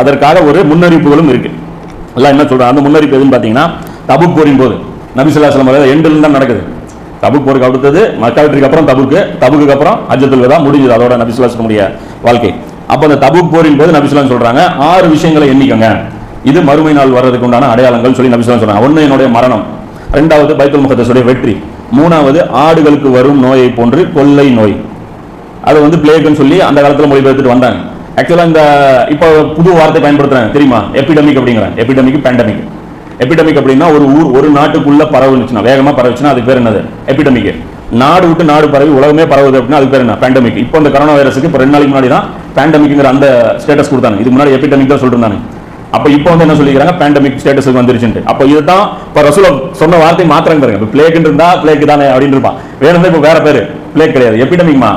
அதற்காக ஒரு முன்னறிவிப்புகளும் இருக்கு. எல்லாம் என்ன சொல்றாங்க அந்த முன்னறிப்பு எதுன்னு பார்த்தீங்கன்னா தபுக் போரின் போது. நபிசுல்லாஸ்லாம் எண்டில் தான் நடக்குது. தபுக் போருக்கு அடுத்தது மக்காவற்றிக்கு அப்புறம் தபுக்கு தபுக்கு அப்புறம் அஜத்துல் விதா முடிஞ்சது அதோட நபிசுல்லாஸ்லமுடைய வாழ்க்கை. அப்போ அந்த தபுக் போரின் போது நபிசுல்லாம் சொல்றாங்க ஆறு விஷயங்களை எண்ணிக்கோங்க. இது மறுமை நாள் வர்றதுக்கு உண்டான அடையாளங்கள் சொல்லி நபிசுல்லாம் சொல்றாங்க. ஒன்று என்னுடைய மரணம். ரெண்டாவது பைத்தல் முகத்தசுடைய வெற்றி. மூணாவது ஆடுகளுக்கு வரும் நோயை போன்று கொள்ளை நோய். அது வந்து பிளேக்குன்னு சொல்லி அந்த காலத்தில் மொழிபெயர்த்துட்டு வந்தாங்க. ஆக்சுவலாக இந்த இப்போ புது வார்த்தை பயன்படுத்துறாங்க தெரியுமா? எபிடமிக் அப்படிங்கிறாங்க எபிடமிக் பேண்டமிக் எபிடமிக் அப்படின்னா ஒரு ஊர் ஒரு நாட்டுக்குள்ள பரவுச்சுன்னா வேகமாக பரவுச்சுன்னா அதுக்கு பேர் என்னது? எபிடமிக் நாடு விட்டு நாடு பரவி உலகமே பரவுது அப்படின்னா அதுக்கு பேர் என்ன? பேண்டமிக் இப்போ இந்த கரோனா வைரஸுக்கு இப்போ ரெண்டு நாளைக்கு முன்னாடி தான் பேண்டமிக்ங்கிற அந்த ஸ்டேட்டஸ் கொடுத்தாங்க. இதுக்கு முன்னாடி எபிடமிக் தான் சொல்லிருந்தாங்க அப்போ இப்போ வந்து என்ன சொல்லிக்கிறாங்க? பேண்டமிக் ஸ்டேட்டஸுக்கு வந்துருச்சுட்டு அப்போ இதுதான் இப்போ ரசூல சொன்ன வார்த்தை மாத்திரம் பாருங்க. இப்போ பிளேக் இருந்தா பிளேக் தானே அப்படின்னு இருப்பான். வேணும்னா இப்போ வேற பேர். பிளேக் கிடையாது. எபிடமிக்மா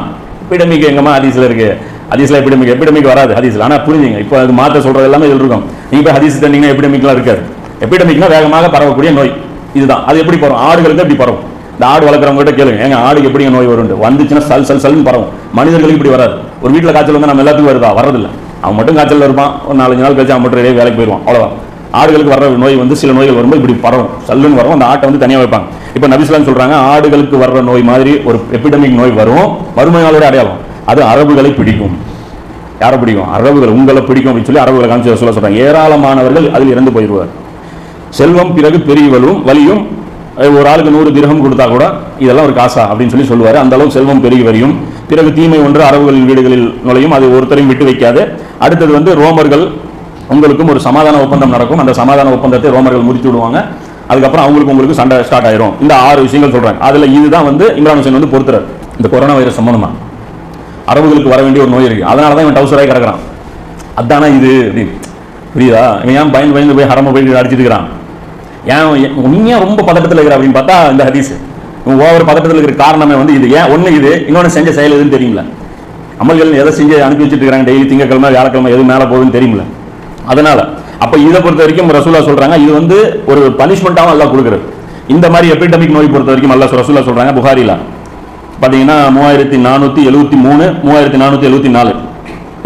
எபிடமிக் எங்கம்மா? அதிசல இருக்கு. ஹதீஸ்ல எபிடமிக் எபிடமிக் வராது ஹதீஸ்ல ஆனா புரிஞ்சுங்க. இப்போ அது மாத்த சொல்றது எல்லாமே இதுல இருக்கும் நீங்க போய் ஹதீஸ் தந்தீங்கன்னா எபிடமிக்லாம் இருக்காது. எபிடமிக்னா வேகமாக பரவக்கூடிய நோய். இதுதான். அது எப்படி பரவும்? ஆடுகளுக்கு எப்படி பரவும்? இந்த ஆடு வளர்க்குறவங்க கிட்ட கேளுங்க. எங்க ஆடுக்கு எப்படி நோய் வரும் வந்துச்சுன்னா சல் சல் சல்னு பரவும். மனிதர்களுக்கு இப்படி வராது. ஒரு வீட்டில் காய்ச்சல் வந்து நம்ம எல்லாத்துக்கும் வருதா? வரதில்ல அவன் மட்டும் காய்ச்சல் இருப்பான். ஒரு நாலஞ்சு நாள் கழிச்சு அவன் மட்டும் ரெடியாக வேலைக்கு போயிடுவான். அவ்வளோதான் ஆடுகளுக்கு வர்ற நோய் வந்து சில நோய்கள் வரும்போது இப்படி பரவும். சல்லுன்னு வரும். அந்த ஆட்டை வந்து தனியாக வைப்பாங்க. இப்போ நபிஸ்லாம் சொல்றாங்க ஆடுகளுக்கு வர்ற நோய் மாதிரி ஒரு எபிடமிக் நோய் வரும். வறுமையாளோட அடையாளம். அது அரபுகளை பிடிக்கும். யாரை பிடிக்கும்? அரபுகள் உங்களை பிடிக்கும் அப்படின்னு சொல்லி அரபுகளை காமிச்சு சொல்ல சொல்கிறாங்க ஏராளமானவர்கள் அதில் இறந்து போயிடுவார். செல்வம் பிறகு பெரியவளும் வலியும் ஒரு ஆளுக்கு நூறு திரகம் கொடுத்தா கூட இதெல்லாம் ஒரு காசா அப்படின்னு சொல்லி சொல்லுவார். அந்த அளவு செல்வம் பெருகி வரையும். பிறகு தீமை ஒன்று அரபுகளின் வீடுகளில் நுழையும். அது ஒருத்தரையும் விட்டு வைக்காது. அடுத்தது வந்து ரோமர்கள் உங்களுக்கும் ஒரு சமாதான ஒப்பந்தம் நடக்கும். அந்த சமாதான ஒப்பந்தத்தை ரோமர்கள் முடித்து விடுவாங்க. அதுக்கப்புறம் அவங்களுக்கு உங்களுக்கு சண்டை ஸ்டார்ட் ஆயிரும். இந்த ஆறு விஷயங்கள் சொல்றாங்க. அதுல இதுதான் வந்து இம்ரான் ஹுசைன் வந்து பொறுத்துறாரு. இந்த கொரோனா வைரஸ் சம்பந்தமா. அரபுகளுக்கு வர வேண்டிய ஒரு நோய் இருக்கு. அதனால தான் இவன் டவுசராகி கிடக்கிறான். அதானா இது? அப்படின்னு. புரியுதா? இவன் ஏன் பயந்து பயந்து போய் ஹரம போய் அடிச்சிட்டு இருக்கிறான்? ஏன் நீங்க ரொம்ப பதட்டத்தில் இருக்கிற அப்படின்னு பார்த்தா இந்த ஹதீஸ். இவன் ஓவர் பதட்டத்தில் இருக்கிற காரணமே வந்து இது. ஏன்? ஒன்று இது இன்னொன்று செஞ்ச செயல் எதுன்னு தெரியல அமல்கள் எதை செஞ்சு அனுப்பி வச்சுட்டு டெய்லி திங்கக்கிழமை வியாழக்கிழமை எது மேலே போகுதுன்னு தெரியுமில்ல அதனால அப்போ இதை பொறுத்த வரைக்கும் ரசூலா சொல்கிறாங்க இது வந்து ஒரு பனிஷ்மெண்ட்டாகவும் எல்லாம் கொடுக்குறது இந்த மாதிரி எபிடமிக் நோய் பொறுத்த வரைக்கும் அல்லாஹ் ரசூலா சொல்கிறாங்க புகாரிலாம் பார்த்தீங்கன்னா மூவாயிரத்தி நானூற்றி எழுபத்தி மூணு மூவாயிரத்தி நானூற்றி எழுபத்தி நாலு.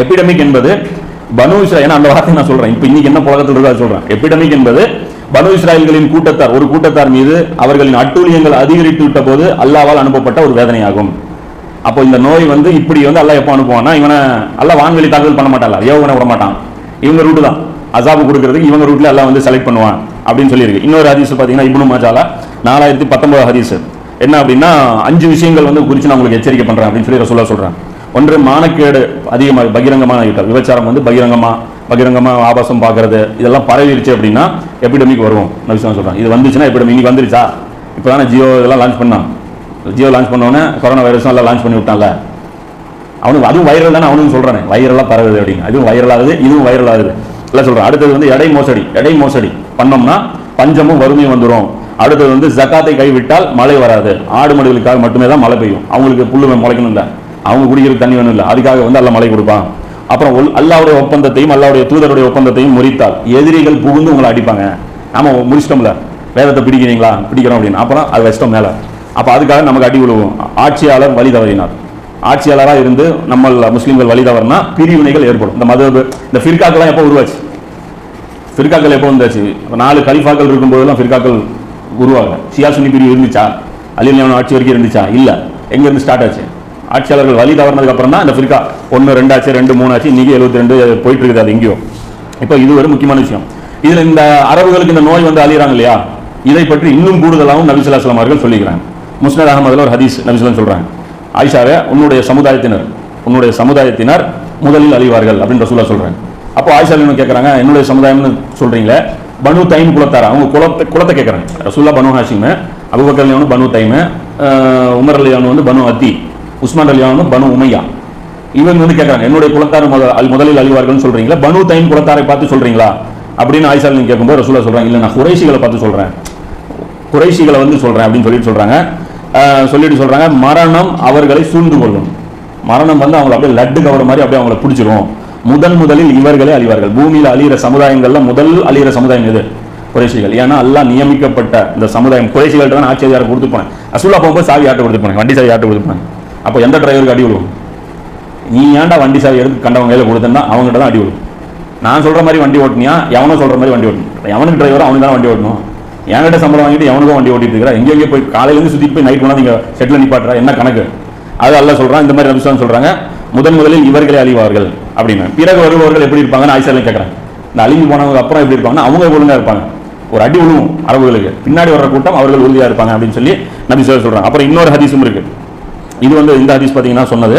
எபிடமிக் என்பது பனு இஸ்ராயல் ஏன்னா அந்த வார்த்தை நான் சொல்கிறேன் இப்போ இன்னைக்கு என்ன புழக்கத்தில் இருக்கோ சொல்கிறேன் எபிடமிக் என்பது பனு இஸ்ராயல்களின் கூட்டத்தார் ஒரு கூட்டத்தார் மீது அவர்களின் அட்டூழியங்கள் அதிகரித்து விட்ட போது அல்லாவால் அனுப்பப்பட்ட ஒரு வேதனையாகும். அப்போ இந்த நோய் வந்து இப்படி வந்து அல்லா எப்போ அனுப்புவான்னா இவனை அல்ல வான்வெளி தாக்குதல் பண்ண மாட்டான்ல. ஏவுகணை விட மாட்டான். இவங்க ரூட்டு தான். அசாபு கொடுக்கறதுக்கு இவங்க ரூட்டில் எல்லாம் வந்து செலக்ட் பண்ணுவான் அப்படின்னு சொல்லியிருக்கு. இன்னொரு ஹதீஸ் பார்த்தீங்கன்னா இப்னு மஜாலா நாலாயிரத்தி பத்தொன்பது ஹதீஸ். என்ன அப்படின்னா அஞ்சு விஷயங்கள் வந்து குறித்து நான் உங்களுக்கு எச்சரிக்கை பண்ணுறேன் அப்படின்னு சொல்லி ரசூலா சொல்கிறேன் ஒன்று மானக்கேடு அதிகமாக பகிரங்கமான இருக்கா விபச்சாரம் வந்து பகிரங்கமாக பகிரங்கமாக ஆபாசம் பார்க்கறது இதெல்லாம் பரவிடுச்சு அப்படின்னா எபிடமிக் வரும். நபிசுலாம் சொல்கிறேன் இது வந்துச்சுன்னா எப்படி இன்னைக்கு வந்துருச்சா? இப்போ தானே ஜியோ இதெல்லாம் லான்ச் பண்ணான். ஜியோ லான்ச் பண்ணோன்னே கொரோனா வைரஸும் எல்லாம் லான்ச் பண்ணி விட்டான்ல. அவனுக்கு அதுவும் வைரல் தானே அவனும் சொல்கிறானே வைரலாக பரவுது அப்படின்னு அதுவும் வைரல் ஆகுது இதுவும் வைரல் ஆகுது. எல்லாம் சொல்றேன். அடுத்தது வந்து எடை மோசடி. எடை மோசடி பண்ணோம்னா பஞ்சமும் வறுமையும் வந்துடும் அடுத்தது வந்து ஜக்காத்தை கைவிட்டால் மழை வராது. ஆடு மாடுகளுக்காக மட்டுமே தான் மழை பெய்யும். அவங்களுக்கு புல்லு முளைக்கணும் இல்லை. அவங்க குடிக்கிற தண்ணி வேணும் இல்லை. அதுக்காக வந்து அல்ல மழை கொடுப்பான். அப்புறம் அல்லாவுடைய ஒப்பந்தத்தையும் அல்லாவுடைய தூதருடைய ஒப்பந்தத்தையும் முறித்தால் எதிரிகள் புகுந்து உங்களை அடிப்பாங்க. நம்ம முடிச்சிட்டோம்ல வேதத்தை பிடிக்கிறீங்களா? பிடிக்கிறோம் அப்படின்னு. அப்புறம் அது வச்சிட்டோம் மேலே. அப்போ அதுக்காக நமக்கு அடி விழுவும். ஆட்சியாளர் வழி தவறினார். ஆட்சியாளராக இருந்து நம்ம முஸ்லீம்கள் வழி தவறுனா பிரிவினைகள் ஏற்படும். இந்த மத இந்த ஃபிர்காக்கெல்லாம் எப்போ உருவாச்சு? ஃபிர்காக்கள் எப்போ வந்தாச்சு? நாலு கலிஃபாக்கள் இருக்கும்போதெல்லாம் ஃபிர்காக்கள் உருவாகல சியா சுன்னி பிரிவு இருந்துச்சா? அலிலியான ஆட்சி வரைக்கும் இருந்துச்சா? இல்லை. எங்கேருந்து ஸ்டார்ட் ஆச்சு? ஆட்சியாளர்கள் வழி தவறினதுக்கு அப்புறம் தான் இந்த ஃபிரிக்கா ஒன்று ரெண்டாச்சு ரெண்டு மூணு ஆச்சு இன்றைக்கி எழுபத்தி ரெண்டு போயிட்டு இருக்குது அது எங்கேயோ. இப்போ இது ஒரு முக்கியமான விஷயம். இதில் இந்த அரபுகளுக்கு இந்த நோய் வந்து அழிகிறாங்க இல்லையா? இதை பற்றி இன்னும் கூடுதலாகவும் நபிசுல்லாஸ்லாம் அவர்கள் சொல்லிக்கிறாங்க. முஸ்னத் அகமதுல ஒரு ஹதீஸ் நபிசுலாம் சொல்றாங்க. ஆயிஷாவே உன்னுடைய சமுதாயத்தினர் உன்னுடைய சமுதாயத்தினர் முதலில் அழிவார்கள் அப்படின்னு ரசூலா சொல்கிறாங்க அப்போ ஆயிஷா இன்னும் கேட்கறாங்க என்னுடைய சமுதாயம்னு சொல்றீங்களே பனு தைம் குலத்தாரா? அவங்க குலத்தை குலத்தை கேட்குறாங்க ரசூல்லா பனு ஹாஷிமு அபுபக்கர் அலியானு பனு தைமு உமர் அலியானு வந்து பனு அத்தி உஸ்மான் அலியானு பனு உமையா. இவங்க வந்து கேட்குறாங்க என்னுடைய குலத்தார் முதல் அல் முதலில் அழிவார்கள்னு சொல்கிறீங்களா பனு தைம் குலத்தாரை பார்த்து சொல்கிறீங்களா அப்படின்னு ஆயிஷா நீங்கள் கேட்கும்போது ரசூலா சொல்கிறாங்க இல்லை நான் குறைசிகளை பார்த்து சொல்கிறேன் குறைஷிகளை வந்து சொல்கிறேன் அப்படின்னு சொல்லிட்டு சொல்கிறாங்க சொல்லிட்டு சொல்கிறாங்க மரணம் அவர்களை சூழ்ந்து கொள்ளும். மரணம் வந்து அவங்களை அப்படியே லட்டு கவர மாதிரி அப்படியே அவங்களை பிடிச்சிரும். முதன் முதலில் இவர்களே அழிவார்கள். பூமியில் அழிகிற சமுதாயங்கள்ல முதல் அழியிற சமுதாயம் எது? குறைசிகள் ஏன்னா எல்லாம் நியமிக்கப்பட்ட இந்த சமுதாயம் குறைஷிகள்ட்ட தான் ஆட்சி அதிகாரம் கொடுத்து போனேன். அசுல்லா போகும்போது சாவி ஆட்டை கொடுத்து போனேன். வண்டி சாவி ஆட்டை கொடுத்து போனேன். அப்போ எந்த டிரைவருக்கு அடி விழுவும்? நீ ஏன்டா வண்டி சாவி எடுத்து கண்டவங்க கையில் கொடுத்தேன்னா அவங்ககிட்ட தான் அடி விழும். நான் சொல்ற மாதிரி வண்டி ஓட்டினியா? எவனோ சொல்ற மாதிரி வண்டி ஓட்டணும். எவனுக்கு டிரைவர் அவனுக்கு தான் வண்டி ஓட்டணும்? என்கிட்ட சம்பளம் வாங்கிட்டு எவனுக்கும் வண்டி ஓட்டிட்டு இருக்கிறா எங்க எங்கே போய் காலையிலேருந்து இருந்து போய் நைட் போனால் நீங்கள் செட்டில் நிப்பாட்டுறா. என்ன கணக்கு? அது அல்ல சொல்கிறான் இந்த மாதிரி நபிஸ்லாம் சொல்கிறாங்க முதன் முதலில் இவர்களே அழிவார்கள். அப்படின்னு பிறகு வருபவர்கள் எப்படி இருப்பாங்கன்னு ஆயிசாலையும் கேட்கறாங்க. இந்த அழிஞ்சு போனவங்க அப்புறம் எப்படி இருப்பாங்கன்னா அவங்க ஒழுங்காக இருப்பாங்க. ஒரு அடி விழுவும் அரபுகளுக்கு. பின்னாடி வர்ற கூட்டம் அவர்கள் உறுதியாக இருப்பாங்க அப்படின்னு சொல்லி நபி சொல்லி சொல்கிறாங்க அப்புறம் இன்னொரு ஹதீஸும் இருக்கு. இது வந்து இந்த ஹதீஸ் பார்த்தீங்கன்னா சொன்னது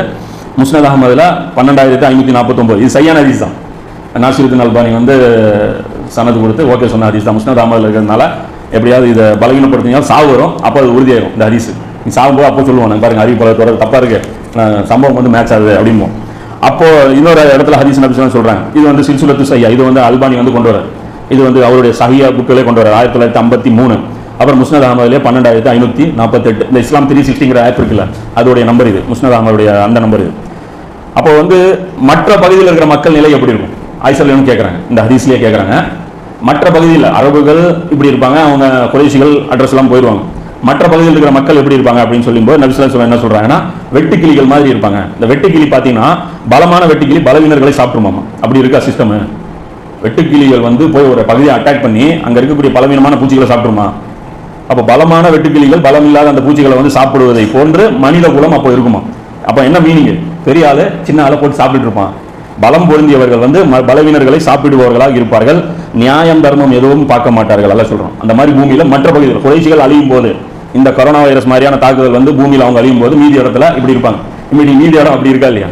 முஸ்னத் அகமதுல பன்னெண்டாயிரத்தி ஐநூற்றி நாற்பத்தொம்பது. இது சையான ஹதீஸ் தான். நாசிருத்தின் அல்பானி வந்து சனது கொடுத்து ஓகே சொன்ன ஹதீஸ் தான். முஸ்னத் அகமதுல இருக்கிறதுனால எப்படியாவது இதை பலகீனப்படுத்தினா சாவு வரும். அப்போ அது உறுதியாகும் இந்த ஹதீஸ். நீ சாகும்போது அப்போ சொல்லுவாங்க பாருங்க அறிவிப்பாளர் தப்பா இருக்கு. நான் சம்பவம் வந்து மேட்ச் ஆகுது அப்படிம்போம். அப்போ இன்னொரு இடத்துல ஹதீஸ் நபிஸ்லாம் சொல்றாங்க. இது வந்து சில்சுலத்து சையா. இது வந்து அல்பானி வந்து கொண்டு வரார் இது வந்து அவருடைய சஹியா புக்கிலே கொண்டு வரார் ஆயிரத்தி தொள்ளாயிரத்தி ஐம்பத்தி மூணு. அப்புறம் முஸ்னத் அகமதுலேயே பன்னெண்டாயிரத்தி ஐநூற்றி நாற்பத்தெட்டு. இந்த இஸ்லாம் த்ரீ சிக்ஸ்டிங்கிற ஆப் இருக்குல்ல அதோடைய நம்பர் இது. முஸ்னத் அகமதுடைய அந்த நம்பர் இது. அப்போ வந்து மற்ற பகுதியில் இருக்கிற மக்கள் நிலை எப்படி இருக்கும்? ஐசல்யம் கேட்குறாங்க இந்த ஹதீஸ்லேயே கேட்குறாங்க மற்ற பகுதியில் அரபுகள் இப்படி இருப்பாங்க. அவங்க குறைசிகள் அட்ரஸ் எல்லாம் போயிடுவாங்க மற்ற பகுதியில் இருக்கிற மக்கள் எப்படி இருப்பாங்க அப்படின்னு சொல்லும்போது நபிசுல்லா சொல்ல என்ன சொல்றாங்கன்னா வெட்டுக்கிளிகள் மாதிரி இருப்பாங்க. இந்த வெட்டுக்கிளி பார்த்தீங்கன்னா பலமான வெட்டுக்கிளி பலவீனர்களை சாப்பிட்டுருமாமா? அப்படி இருக்கா சிஸ்டம் வெட்டுக்கிளிகள் வந்து போய் ஒரு பகுதியை அட்டாக் பண்ணி அங்க இருக்கக்கூடிய பலவீனமான பூச்சிகளை சாப்பிட்டுருமா? அப்ப பலமான வெட்டுக்கிளிகள் பலம் இல்லாத அந்த பூச்சிகளை வந்து சாப்பிடுவதை போன்று மனித குலம் அப்போ இருக்குமா? அப்ப என்ன மீனிங் பெரிய ஆளு சின்ன ஆளை போட்டு சாப்பிட்டுட்டு இருப்பான். பலம் பொருந்தியவர்கள் வந்து ம- பலவீனர்களை சாப்பிடுபவர்களாக இருப்பார்கள். நியாயம் தர்மம் எதுவும் பார்க்க மாட்டார்கள் அல்ல சொல்கிறோம் அந்த மாதிரி பூமியில் மற்ற பகுதிகள் குறைசிகள் அழியும் போது இந்த கொரோனா வைரஸ் மாதிரியான தாக்குதல் வந்து பூமியில் அவங்க அழியும் போது மீதி இடத்துல இப்படி இருப்பாங்க. இப்படி மீதி இடம் அப்படி இருக்கா இல்லையா?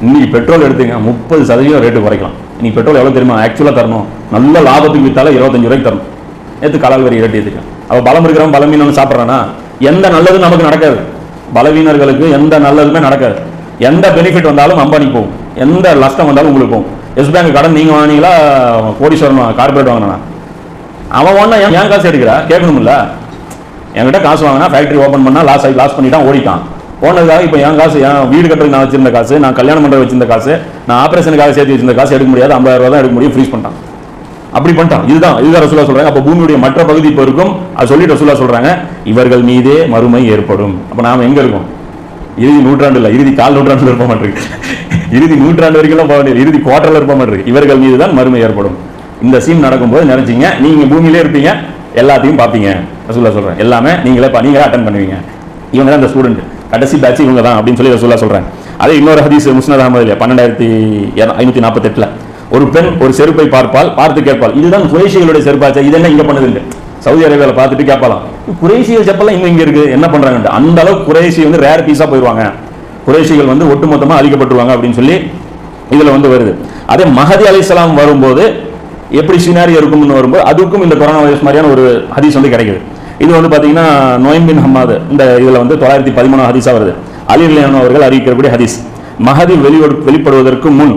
இன்னைக்கு பெட்ரோல் எடுத்துங்க முப்பது சதவீதம் ரேட்டு குறைக்கலாம். இன்னைக்கு பெட்ரோல் எவ்வளோ தெரியுமா? ஆக்சுவலாக தரணும். நல்ல லாபத்துக்கு விற்றாலும் இருபத்தஞ்சு ரூபாய்க்கு தரணும். நேற்று கலால் வரி ரேட்டு ஏற்றுக்க அவள் பலம் இருக்கிறவன் பலவீனம் சாப்பிட்றானா? எந்த நல்லதும் நமக்கு நடக்காது. பலவீனர்களுக்கு எந்த நல்லதுமே நடக்காது. எந்த பெனிஃபிட் வந்தாலும் அம்பானி போகும். எந்த நஷ்டம் வந்தாலும் உங்களுக்கு போகும். எஸ் பேங்க் கடன் நீங்கள் வாங்கினீங்களா கோடீஸ்வரன் கார்பரேட் வாங்கினா அவன் ஒன்றா ஏன் காசு எடுக்கிறா கேட்கணும்ல. என்கிட்ட காசு வாங்கினா ஃபேக்ட்ரி ஓப்பன் பண்ணால் லாஸ் ஆகி லாஸ் பண்ணிட்டான் ஓடிட்டான். போனதுக்காக இப்போ என் காசு என் வீடு கட்டுறதுக்கு நான் வச்சிருந்த காசு நான் கல்யாணம் பண்ணுற வச்சிருந்த காசு நான் ஆப்ரேஷனுக்காக சேர்த்து வச்சிருந்த காசு எடுக்க முடியாது ஐம்பதாயிரம் ரூபா தான் எடுக்க முடியும் ஃப்ரீஸ் பண்ணிட்டான். அப்படி பண்ணிட்டான். இதுதான். இதுதான் ரசூலா சொல்றாங்க. அப்போ பூமியுடைய மற்ற பகுதி இப்போ இருக்கும். அது சொல்லிட்டு ரசூலா சொல்றாங்க இவர்கள் மீதே மறுமை ஏற்படும். அப்போ நாம எங்க இருக்கோம்? இறுதி நூற்றாண்டு இல்ல இறுதி கால் நூற்றாண்டு இருப்போம் மாட்டிருக்கு இறுதி நூற்றாண்டு வரைக்கும் போக வேண்டியது. இறுதி குவார்டர்ல இருப்ப மாதிரி இவர்கள் மீது தான் மறுமை ஏற்படும். இந்த சீன் நடக்கும்போது நினைச்சிங்க. நீங்க பூமியிலே இருப்பீங்க. எல்லாத்தையும் பார்ப்பீங்க. ரசூல்லா சொல்றேன். எல்லாமே நீங்களே பா- நீங்களே அட்டன் பண்ணுவீங்க. இவங்க தான் இந்த ஸ்டூடெண்ட் கடைசி பேட்ச் இவங்க தான் அப்படின்னு சொல்லி ரசூல்லா சொல்றாங்க அதே இன்னொரு ஹதீஸ் முஸ்னத் அகமதுல பன்னெண்டாயிரத்தி ஐநூத்தி நாற்பத்தெட்டுல ஒரு பெண் ஒரு செருப்பை பார்ப்பால் பார்த்து கேட்பாள். இதுதான் குறைஷிகளுடைய செருப்பாச்சு. இது என்ன இங்க பண்ணுது சவுதி அரேபியாவில் பார்த்துட்டு கேட்கலாம் குறைசியல் செப்பல்லாம் இங்க இங்க இருக்கு. என்ன பண்றாங்க அந்த அளவுக்கு குறைசி வந்து ரேர் பீஸா போயிடுவாங்க குறைசிகள் வந்து ஒட்டுமொத்தமாக அழிக்கப்பட்டுருவாங்க அப்படின்னு சொல்லி இதில் வந்து வருது. அதே மஹதி அலிஸ்லாம் வரும்போது எப்படி சினாரி இருக்கும்னு வரும்போது அதுக்கும் இந்த கொரோனா வைரஸ் மாதிரியான ஒரு ஹதீஸ் வந்து கிடைக்குது. இது வந்து பார்த்தீங்கன்னா நோயம் பின் ஹம்மாது இந்த இதில் வந்து தொள்ளாயிரத்தி பதிமூணாம் ஹதீஸாக வருது. அலி ரலியல்லாஹு அவர்கள் அறிவிக்கிறபடி ஹதீஸ். மஹதி வெளிவடு வெளிப்படுவதற்கு முன்